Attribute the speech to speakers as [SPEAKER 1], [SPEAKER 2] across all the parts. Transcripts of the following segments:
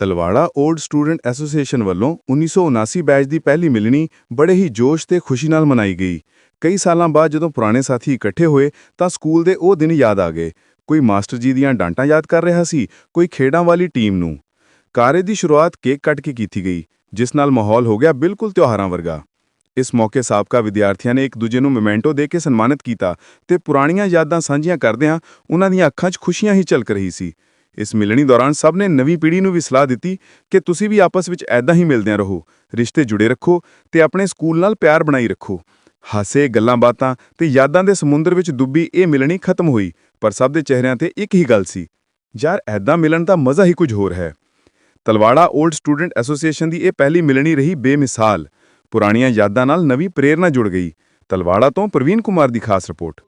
[SPEAKER 1] Talwara old student association ਵੱਲੋਂ 1979 batch ਦੀ ਪਹਿਲੀ ਮਿਲਣੀ ਬੜੇ ਹੀ ਜੋਸ਼ ਤੇ ਖੁਸ਼ੀ ਨਾਲ ਮਨਾਈ ਗਈ। ਕਈ ਸਾਲਾਂ ਬਾਅਦ ਜਦੋਂ ਪੁਰਾਣੇ ਸਾਥੀ ਇਕੱਠੇ ਹੋਏ ਤਾਂ ਸਕੂਲ ਦੇ ਉਹ ਦਿਨ ਯਾਦ ਆ ਗਏ। ਕੋਈ ਮਾਸਟਰ ਜੀ ਦੀਆਂ ਡਾਂਟਾਂ ਯਾਦ ਕਰ ਰਿਹਾ ਸੀ, ਕੋਈ ਖੇਡਾਂ ਵਾਲੀ ਟੀਮ ਨੂੰ। ਕਾਰੇ ਦੀ ਸ਼ੁਰੂਆਤ ਕੇਕ ਕੱਟ ਕੇ ਕੀਤੀ ਗਈ, ਜਿਸ ਨਾਲ ਮਾਹੌਲ ਹੋ ਗਿਆ ਬਿਲਕੁਲ ਤਿਉਹਾਰਾਂ ਵਰਗਾ। ਇਸ ਮੌਕੇ ਸਾਬਕਾ ਵਿਦਿਆਰਥੀਆਂ ਨੇ ਇੱਕ ਦੂਜੇ ਨੂੰ ਮੋਮੈਂਟੋ ਦੇ ਕੇ ਸਨਮਾਨਿਤ ਕੀਤਾ ਤੇ ਪੁਰਾਣੀਆਂ ਯਾਦਾਂ ਸਾਂਝੀਆਂ ਕਰਦਿਆਂ ਉਹਨਾਂ ਦੀਆਂ ਅੱਖਾਂ 'ਚ ਖੁਸ਼ੀਆਂ ਹੀ ਝਲਕ ਰਹੀ ਸੀ। ਇਸ ਮਿਲਣੀ ਦੌਰਾਨ ਸਭ ਨੇ ਨਵੀਂ ਪੀੜ੍ਹੀ ਨੂੰ ਵੀ ਸਲਾਹ ਦਿੱਤੀ ਕਿ ਤੁਸੀਂ ਵੀ ਆਪਸ ਵਿੱਚ ਐਦਾਂ ਹੀ ਮਿਲਦਿਆਂ ਰਹੋ ਰਿਸ਼ਤੇ ਜੁੜੇ ਰੱਖੋ ਤੇ ਆਪਣੇ ਸਕੂਲ ਨਾਲ ਪਿਆਰ ਬਣਾਈ ਰੱਖੋ। ਹਾਸੇ ਗੱਲਾਂ ਬਾਤਾਂ ਤੇ ਯਾਦਾਂ ਦੇ ਸਮੁੰਦਰ ਵਿੱਚ ਡੁੱਬੀ ਇਹ ਮਿਲਣੀ ਖਤਮ ਹੋਈ ਪਰ ਸਭ ਦੇ ਚਿਹਰਿਆਂ ਤੇ ਇੱਕ ਹੀ ਗੱਲ ਸੀ ਯਾਰ ਐਦਾਂ ਮਿਲਣ ਦਾ ਮਜ਼ਾ ਹੀ ਕੁਝ ਹੋਰ ਹੈ। ਤਲਵਾੜਾ 올ਡ ਸਟੂਡੈਂਟ ਐਸੋਸੀਏਸ਼ਨ ਦੀ ਇਹ ਪਹਿਲੀ ਮਿਲਣੀ ਰਹੀ ਬੇਮਿਸਾਲ ਪੁਰਾਣੀਆਂ ਯਾਦਾਂ ਨਾਲ ਨਵੀਂ ਪ੍ਰੇਰਣਾ ਜੁੜ ਗਈ। ਤਲਵਾੜਾ ਤੋਂ ਪ੍ਰਵੀਨ ਕੁਮਾਰ ਦੀ ਖਾਸ ਰਿਪੋਰਟ।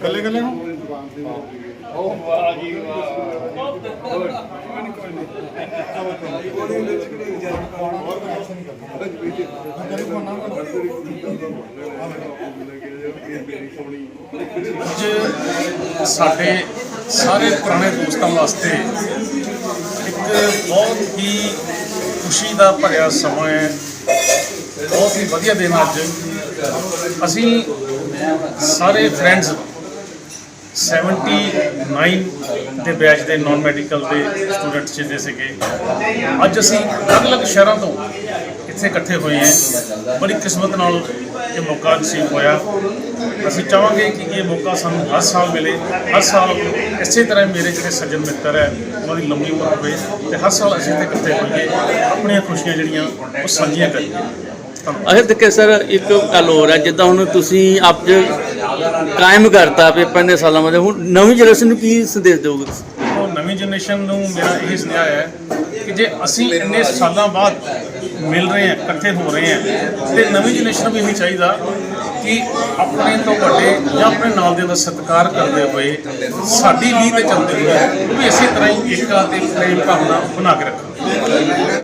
[SPEAKER 2] ਕੱਲੇ ਕੱਲੇ ਨੂੰ?
[SPEAKER 3] ਅੱਜ ਸਾਡੇ ਸਾਰੇ ਪੁਰਾਣੇ ਦੋਸਤਾਂ ਵਾਸਤੇ ਇੱਕ ਬਹੁਤ ਹੀ ਖੁਸ਼ੀ ਦਾ ਭਰਿਆ ਸਮਾਂ ਹੈ। ਬਹੁਤ ਹੀ ਵਧੀਆ ਦਿਨ ਅੱਜ। ਅਸੀਂ ਸਾਰੇ ਫਰੈਂਡਸ 79 ਦੇ ਬੈਚ ਦੇ ਨਾਨ ਮੈਡੀਕਲ ਦੇ ਸਟੂਡੈਂਟਸ ਜਿਹਦੇ ਸੀਗੇ, ਅੱਜ ਅਸੀਂ ਅਲੱਗ-ਅਲੱਗ ਸ਼ਹਿਰਾਂ ਤੋਂ ਇੱਥੇ ਇਕੱਠੇ ਹੋਏ ਹਾਂ। ਬੜੀ ਕਿਸਮਤ ਨਾਲ ਇਹ ਮੌਕਾ ਨਸੀਬ ਹੋਇਆ। ਅਸੀਂ ਚਾਹਾਂਗੇ ਕਿ ਇਹ ਮੌਕਾ ਸਾਨੂੰ ਹਰ ਸਾਲ ਮਿਲੇ। ਹਰ ਸਾਲ ਇਸੇ ਤਰ੍ਹਾਂ ਮੇਰੇ ਜਿਹੜੇ ਸੱਜਣ ਮਿੱਤਰ ਹੈ, ਉਹਨਾਂ ਦੀ ਲੰਮੀ ਉਮਰ ਹੋਵੇ ਤੇ ਹਰ ਸਾਲ ਅਸੀਂ ਇੱਥੇ ਇਕੱਠੇ ਹੋਈਏ, ਆਪਣੀਆਂ ਖੁਸ਼ੀਆਂ ਜਿਹੜੀਆਂ ਉਹ ਸਾਂਝੀਆਂ ਕਰੀਏ।
[SPEAKER 4] ਅਖਰ ਦੇਖੇ ਸਰ, ਇੱਕ ਗੱਲ ਹੋਰ ਹੈ, ਜਿੱਦਾਂ ਹੁਣ ਤੁਸੀਂ ਆਪ ਜ ਕਾਇਮ ਕਰਤਾ ਪੇਪਰ ਦੇ ਸਾਲਾਂ ਬਾਅਦ, ਹੁਣ ਨਵੀਂ ਜਨਰੇਸ਼ਨ ਨੂੰ ਕੀ ਸੰਦੇਸ਼ ਦਿਓਗੇ
[SPEAKER 3] ਉਹ ਨਵੀਂ ਜਨਰੇਸ਼ਨ ਨੂੰ ਮੇਰਾ ਇਹ ਸੁਨੇਹਾ ਹੈ ਕਿ ਜੇ ਅਸੀਂ ਇੰਨੇ ਸਾਲਾਂ ਬਾਅਦ ਮਿਲ ਰਹੇ ਹਾਂ, ਇਕੱਠੇ ਹੋ ਰਹੇ ਹਾਂ, ਤੇ ਨਵੀਂ ਜਨਰੇਸ਼ਨ ਨੂੰ ਵੀ ਇਹ ਚਾਹੀਦਾ ਕਿ ਆਪਣੇ ਤੋਂ ਵੱਡੇ ਜਾਂ ਆਪਣੇ ਨਾਲ ਦੇ ਦਾ ਸਤਿਕਾਰ ਕਰਦੇ ਹੋਏ ਸਾਡੀ ਲੀਹ ਤੇ ਚੱਲਦੇ ਹੋਏ ਉਹ ਵੀ ਇਸੇ ਤਰ੍ਹਾਂ ਹੀ ਏਕਤਾ ਤੇ ਪ੍ਰੇਮ ਭਾਵਨਾ ਬਣਾ ਕੇ ਰੱਖਣ।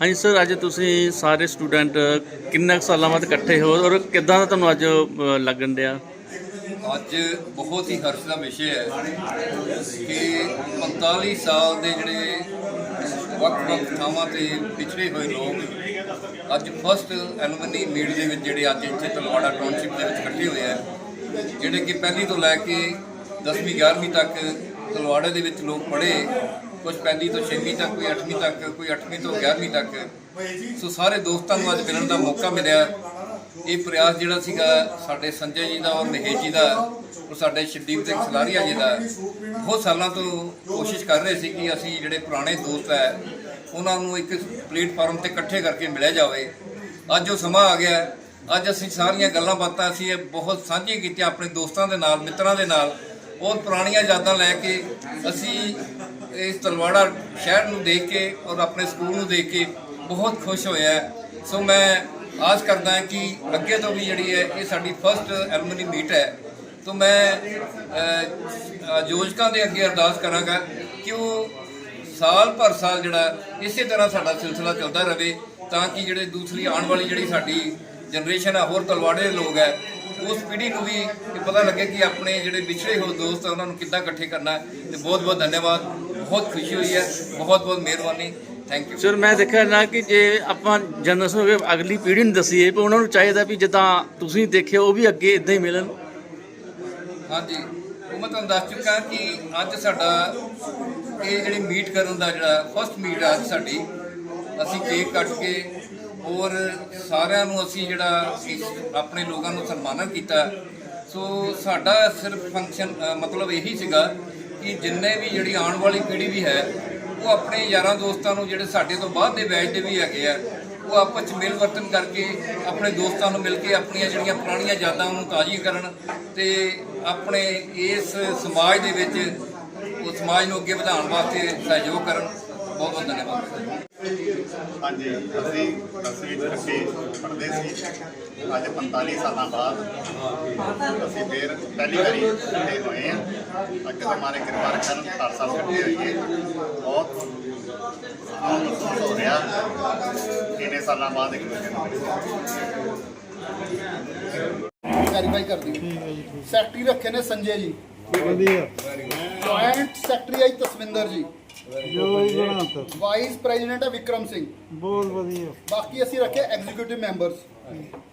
[SPEAKER 4] ਹਾਂਜੀ ਸਰ, ਅੱਜ ਤੁਸੀਂ ਸਾਰੇ ਸਟੂਡੈਂਟ ਕਿੰਨੇ ਕੁ ਸਾਲਾਂ ਬਾਅਦ ਇਕੱਠੇ ਹੋ ਔਰ ਕਿੱਦਾਂ ਦਾ ਤੁਹਾਨੂੰ ਅੱਜ ਲੱਗਣ ਡਿਆ?
[SPEAKER 5] ਅੱਜ ਬਹੁਤ ਹੀ ਹਰਸ਼ ਦਾ ਵਿਸ਼ੇ ਹੈ ਕਿ 45 ਸਾਲ ਦੇ ਜਿਹੜੇ ਵੱਖ-ਵੱਖ ਥਾਵਾਂ ਤੇ ਪਿਛੜੇ ਹੋਏ ਲੋਕ ਅੱਜ ਫਸਟ ਐਲੂਮਨੀ ਮੀਟ ਦੇ ਵਿੱਚ ਜਿਹੜੇ ਅੱਜ ਇੱਥੇ ਤਲਵਾੜਾ ਟਾਊਨਸ਼ਿਪ ਦੇ ਵਿੱਚ ਇਕੱਠੇ ਹੋਏ ਆ, ਜਿਹੜੇ ਕਿ ਪਹਿਲੀ ਤੋਂ ਲੈ ਕੇ 10ਵੀਂ 11ਵੀਂ ਤੱਕ ਤਲਵਾੜੇ ਦੇ ਵਿੱਚ ਲੋਕ ਪੜ੍ਹੇ ਕੁਝ ਪਹਿਲੀ ਤੋਂ 6ਵੀਂ ਤੱਕ, ਕੋਈ 8ਵੀਂ ਤੱਕ, ਕੋਈ 8ਵੀਂ ਤੋਂ 11ਵੀਂ ਤੱਕ। ਸੋ ਸਾਰੇ ਦੋਸਤਾਂ ਨੂੰ ਅੱਜ ਮਿਲਣ ਦਾ ਮੌਕਾ ਮਿਲਿਆ। ਇਹ ਪ੍ਰਯਾਸ ਜਿਹੜਾ ਸੀਗਾ ਸਾਡੇ ਸੰਜੇ ਜੀ ਦਾ, ਔਰ ਮਹੇਸ਼ ਜੀ ਦਾ, ਔਰ ਸਾਡੇ ਸ਼ਦੀਪ ਸਿੰਘ ਸਲਾਰੀਆ ਜੀ ਦਾ, ਬਹੁਤ ਸਾਲਾਂ ਤੋਂ ਕੋਸ਼ਿਸ਼ ਕਰ ਰਹੇ ਸੀ ਕਿ ਅਸੀਂ ਜਿਹੜੇ ਪੁਰਾਣੇ ਦੋਸਤ ਹੈ, ਉਹਨਾਂ ਨੂੰ ਇੱਕ ਪਲੇਟਫਾਰਮ ਤੇ ਇਕੱਠੇ ਕਰਕੇ ਮਿਲਿਆ ਜਾਵੇ। ਅੱਜ ਉਹ ਸਮਾਂ ਆ ਗਿਆ। ਅੱਜ ਅਸੀਂ ਸਾਰੀਆਂ ਗੱਲਾਂ ਬਾਤਾਂ ਅਸੀਂ ਇਹ ਬਹੁਤ ਸਾਂਝੀਆਂ ਕੀਤੀਆਂ ਆਪਣੇ ਦੋਸਤਾਂ ਦੇ ਨਾਲ, ਮਿੱਤਰਾਂ ਦੇ ਨਾਲ। ਬਹੁਤ ਪੁਰਾਣੀਆਂ ਯਾਦਾਂ ਲੈ ਕੇ ਅਸੀਂ ਇਸ ਤਲਵਾੜਾ ਸ਼ਹਿਰ ਨੂੰ ਦੇਖ ਕੇ ਔਰ ਆਪਣੇ ਸਕੂਲ ਨੂੰ ਦੇਖ ਕੇ ਬਹੁਤ ਖੁਸ਼ ਹੋਇਆ ਸੋ ਮੈਂ ਆਸ ਕਰਦਾ ਹਾਂ ਕਿ ਅੱਗੇ ਤੋਂ ਵੀ ਜਿਹੜੀ ਹੈ ਇਹ ਸਾਡੀ ਫਰਸਟ ਐਲੂਮਨੀ ਮੀਟ ਹੈ। ਤੋਂ ਮੈਂ ਅਹ, ਆਯੋਜਕਾਂ ਦੇ ਅੱਗੇ ਅਰਦਾਸ ਕਰਾਂਗਾ ਕਿ ਉਹ ਸਾਲ ਭਰ ਸਾਲ ਜਿਹੜਾ ਇਸੇ ਤਰ੍ਹਾਂ ਸਾਡਾ ਸਿਲਸਿਲਾ ਚੱਲਦਾ ਰਹੇ ਤਾਂ ਕਿ ਜਿਹੜੇ ਦੂਸਰੀ ਆਉਣ ਵਾਲੀ ਜਿਹੜੀ ਸਾਡੀ ਜਨਰੇਸ਼ਨ ਆ ਹੋਰ ਤਲਵਾੜੇ ਦੇ ਲੋਕ ਹੈ ਉਸ ਪੀੜ੍ਹੀ ਨੂੰ ਵੀ ਇਹ ਪਤਾ ਲੱਗੇ ਕਿ ਆਪਣੇ ਜਿਹੜੇ ਵਿਛੜੇ ਹੋਏ ਦੋਸਤ ਆ ਉਹਨਾਂ ਨੂੰ ਕਿੱਦਾਂ ਇਕੱਠੇ ਕਰਨਾ ਹੈ। ਤੇ ਬਹੁਤ ਬਹੁਤ ਧੰਨਵਾਦ। ਬਹੁਤ ਖੁਸ਼ੀ ਹੋਈ ਹੈ ਬਹੁਤ ਬਹੁਤ ਮਿਹਰਬਾਨੀ ਥੈਂਕ ਯੂ
[SPEAKER 4] ਸਰ ਮੈਂ ਦੇਖਿਆ ਨਾ ਕਿ ਜੇ ਆਪਾਂ ਜਨਰੇਸ਼ਨ ਹੋਵੇ ਅਗਲੀ ਪੀੜ੍ਹੀ ਨੂੰ ਦਸੀਏ ਵੀ ਉਹਨਾਂ ਨੂੰ ਚਾਹੀਦਾ ਵੀ ਜਿੱਦਾਂ ਤੁਸੀਂ ਦੇਖਿਆ ਉਹ ਵੀ ਅੱਗੇ ਇਦਾਂ ਹੀ ਮਿਲਣ।
[SPEAKER 5] ਹਾਂਜੀ ਉਹ ਮੈਂ ਤੁਹਾਨੂੰ ਦੱਸ ਚੁੱਕਾ ਕਿ ਅੱਜ ਸਾਡਾ ਇਹ ਜਿਹੜੀ ਮੀਟ ਕਰਨ ਦਾ ਜਿਹੜਾ ਫਸਟ ਮੀਟ ਅੱਜ ਸਾਡੀ ਅਸੀਂ ਕੇਕ ਕੱਟ ਕੇ ਔਰ ਸਾਰਿਆਂ ਨੂੰ ਅਸੀਂ ਜਿਹੜਾ ਆਪਣੇ ਲੋਕਾਂ ਨੂੰ ਸਨਮਾਨਿਤ ਕੀਤਾ। ਸੋ ਸਾਡਾ ਸਿਰਫ ਫੰਕਸ਼ਨ ਮਤਲਬ ਇਹੀ ਸੀਗਾ ਕਿ ਜਿੰਨੇ ਵੀ ਜਿਹੜੀ ਆਉਣ ਵਾਲੀ ਪੀੜ੍ਹੀ ਵੀ ਹੈ, ਉਹ ਆਪਣੇ ਯਾਰਾਂ ਦੋਸਤਾਂ ਨੂੰ ਜਿਹੜੇ ਸਾਡੇ ਤੋਂ ਬਾਅਦ ਦੇ ਬੈਚ ਦੇ ਵੀ ਹੈਗੇ ਆ, ਉਹ ਆਪਸ ਚ ਮਿਲ ਵਰਤਨ ਕਰਕੇ ਆਪਣੇ ਦੋਸਤਾਂ ਨੂੰ ਮਿਲ ਕੇ ਆਪਣੀਆਂ ਜਿਹੜੀਆਂ ਪੁਰਾਣੀਆਂ ਯਾਦਾਂ ਨੂੰ ਤਾਜ਼ੀ ਕਰਨ ਤੇ ਆਪਣੇ ਇਸ ਸਮਾਜ ਦੇ ਵਿੱਚ ਉਹ ਸਮਾਜ ਨੂੰ ਅੱਗੇ ਵਧਾਉਣ ਵਾਸਤੇ ਸਹਿਯੋਗ ਕਰਨ। ਬਹੁਤ ਬਹੁਤ ਧੰਨਵਾਦ।
[SPEAKER 2] ਹਾਂਜੀ ਅਸੀਂ ਦਸਵੀਂ ਚ ਇਕੱਠੇ ਪੜ੍ਹਦੇ ਸੀ। ਅੱਜ 45 ਸਾਲਾਂ ਬਾਅਦ ਅਸੀਂ ਫੇਰ ਪਹਿਲੀ ਵਾਰੀ ਇਕੱਠੇ ਹੋਏ ਹਾਂ। ਅੱਗੇ ਹਮਾਰੇ ਕਿਰਪਾ ਰੱਖਣ ਹਰ ਸਾਲ ਇਕੱਠੇ ਹੋਈਏ। ਬਹੁਤ ਬਹੁਤ ਮਹਿਸੂਸ ਹੋ ਰਿਹਾ। ਇੰਨੇ ਸਾਲਾਂ ਬਾਅਦ ਇੱਕ ਦੂਜੇ ਨੂੰ ਮਿਲੇ।
[SPEAKER 6] ਕਾਰਵਾਈ ਕਰਦੀ ਸੈਕਟਰੀ ਰੱਖੇ ਨੇ ਸੰਜੇ ਜੀ। ਜੁਆਇੰਟ ਸੈਕਟਰੀ ਆਈ ਤਸਵਿੰਦਰ ਜੀ।
[SPEAKER 7] ਜੋ ਵੀ ਬਣਾਤਾ
[SPEAKER 6] ਵਾਈਸ ਪ੍ਰੈਜ਼ੀਡੈਂਟ ਹੈ ਵਿਕਰਮ ਸਿੰਘ।
[SPEAKER 7] ਬਹੁਤ ਵਧੀਆ।
[SPEAKER 6] ਬਾਕੀ ਅਸੀਂ ਰੱਖੇ executive members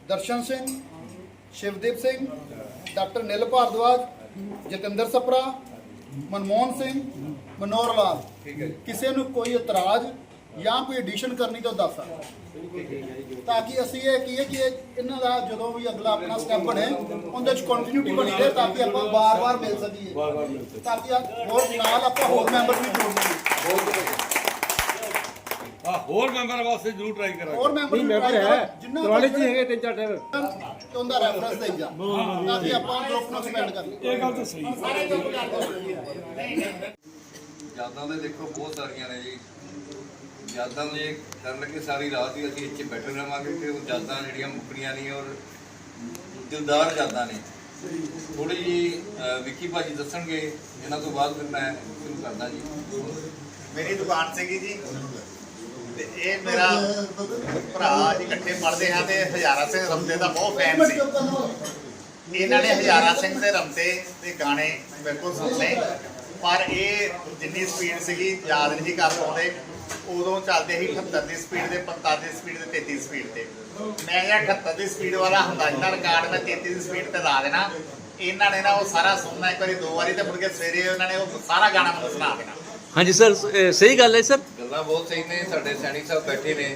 [SPEAKER 6] Darshan Singh Shivdeep Singh doctor Nil Bhardwaj Jatinder Sapra Manmohan Singh Manohar Lal. ਕਿਸੇ ਨੂੰ ਕੋਈ ਇਤਰਾਜ਼ ਜਾਂ ਕੋਈ ਐਡੀਸ਼ਨ ਕਰਨੀ ਤਾਂ ਦੱਸ ਸਕਦਾ ਤਾਂ ਕਿ ਅਸੀਂ ਇਹ ਕੀ ਹੈ ਕਿ ਇਹ ਇਹਨਾਂ ਦਾ ਜਦੋਂ ਵੀ ਅਗਲਾ ਆਪਣਾ ਸਟੈਪ ਬਣੇ ਉਹਦੇ ਵਿੱਚ ਕੰਟੀਨਿਊਟੀ ਬਣੀ ਰਹੇ ਤਾਂ ਕਿ ਆਪਾਂ ਬਾਰ-ਬਾਰ ਮਿਲ ਸਕੀਏ। ਤਾਂ ਕਿ ਹੋਰ ਨਾਲ ਆਪਾਂ ਹੋਰ ਮੈਂਬਰ ਵੀ ਜੋੜ ਲਈਏ
[SPEAKER 8] ਆ ਹੋਰ ਮੈਂਬਰ ਵਾਸਤੇ ਜ਼ਰੂਰ ਟਰਾਈ ਕਰਾਂਗੇ।
[SPEAKER 6] ਹੋਰ ਮੈਂਬਰ ਕਰੋ, ਜਿੰਨਾ
[SPEAKER 7] ਪੁਰਾਣੇ ਚ
[SPEAKER 6] confidence
[SPEAKER 7] ਹੈਗੇ ਤਿੰਨ ਚਾਰ ਟਾਈਮ
[SPEAKER 6] ਉਹਦਾ ਰੈਫਰੈਂਸ ਦੇਈ ਜਾ। ਤਾਂ ਕਿ ਆਪਾਂ ਗਰੁੱਪ ਨੂੰ ਸਪੈਂਡ ਕਰ ਲਈਏ।
[SPEAKER 7] ਇਹ ਗੱਲ ਤਾਂ ਸਹੀ
[SPEAKER 6] ਸਾਰੇ ਗਰੁੱਪ ਕਰ ਦਿਓ
[SPEAKER 5] ਯਾਦਾਂ ਦੇ ਦੇਖੋ ਬਹੁਤ ਸਾਰੀਆਂ ਨੇ ਜੀ। ਯਾਦਾਂ ਨੇ ਕਰਨ ਲੱਗੇ ਸਾਰੀ ਰਾਤ ਹੀ ਅਸੀਂ ਇੱਥੇ ਬੈਠੇ ਰਹਾਂਗੇ ਕਿ ਉਹ ਯਾਦਾਂ ਜਿਹੜੀਆਂ ਮੁੱਕਣੀਆਂ ਨਹੀਂ ਔਰ ਦਿਲਦਾਰ ਯਾਦਾਂ ਨੇ। ਥੋੜੀ ਜੀ ਵਿੱਕੀ ਭਾਜੀ ਦੱਸਣਗੇ ਇਹਨਾਂ ਤੋਂ ਬਾਅਦ ਫਿਰ ਮੈਂ ਸ਼ੁਰੂ ਕਰਦਾ ਜੀ।
[SPEAKER 2] ਮੇਰੀ ਦੁਕਾਨ ਸੀਗੀ ਜੀ। ਤੇ ਇਹ ਮੇਰਾ ਭਰਾ ਜੀ ਇਕੱਠੇ ਪੜ੍ਹਦੇ ਹਾਂ ਤੇ ਹਜ਼ਾਰਾ ਸਿੰਘ ਰਮਦੇ ਦਾ ਬਹੁਤ ਫੈਨ ਸੀ। ਇਹਨਾਂ ਨੇ ਹਜ਼ਾਰਾ ਸਿੰਘ ਦੇ ਰਮਦੇ ਦੇ ਗਾਣੇ ਬਿਲਕੁਲ ਲਏ। ਪਰ ਇਹ ਜਿੰਨੀ ਸਪੀਡ ਸੀਗੀ ਯਾਦ ਨਹੀਂ ਕਰ ਪਾਉਂਦੇ। ਉਦੋਂ ਚੱਲਦੇ ਸੀ 78 ਦੀ ਸਪੀਡ ਦੇ 45 ਦੀ ਸਪੀਡ ਤੇ 33 ਦੀ ਸਪੀਡ ਤੇ। ਮੈਂ ਇਹ 78 ਦੀ ਸਪੀਡ ਵਾਲਾ ਹੁੰਦਾ ਜਿਹਦਾ ਰਿਕਾਰਡ ਮੈਂ 33 ਦੀ ਸਪੀਡ ਤੇ ਲਾ ਦੇਣਾ। ਇਹਨਾਂ ਨੇ ਨਾ ਉਹ ਸਾਰਾ ਸੁਣਨਾ ਇੱਕ ਵਾਰੀ ਦੋ ਵਾਰੀ ਤੇ ਮੁੜ ਕੇ ਸਵੇਰੇ ਉਹਨਾਂ ਨੇ ਉਹ ਸਾਰਾ ਗਾਣਾ ਮੈਨੂੰ ਸੁਣਾ ਦੇਣਾ।
[SPEAKER 4] ਹਾਂਜੀ ਸਰ ਸਹੀ ਗੱਲ ਹੈ ਸਰ।
[SPEAKER 5] ਗੱਲਾਂ ਬਹੁਤ ਸਹੀ ਨੇ ਸਾਡੇ ਸੈਣੀ ਸਾਹਿਬ ਬੈਠੇ ਨੇ।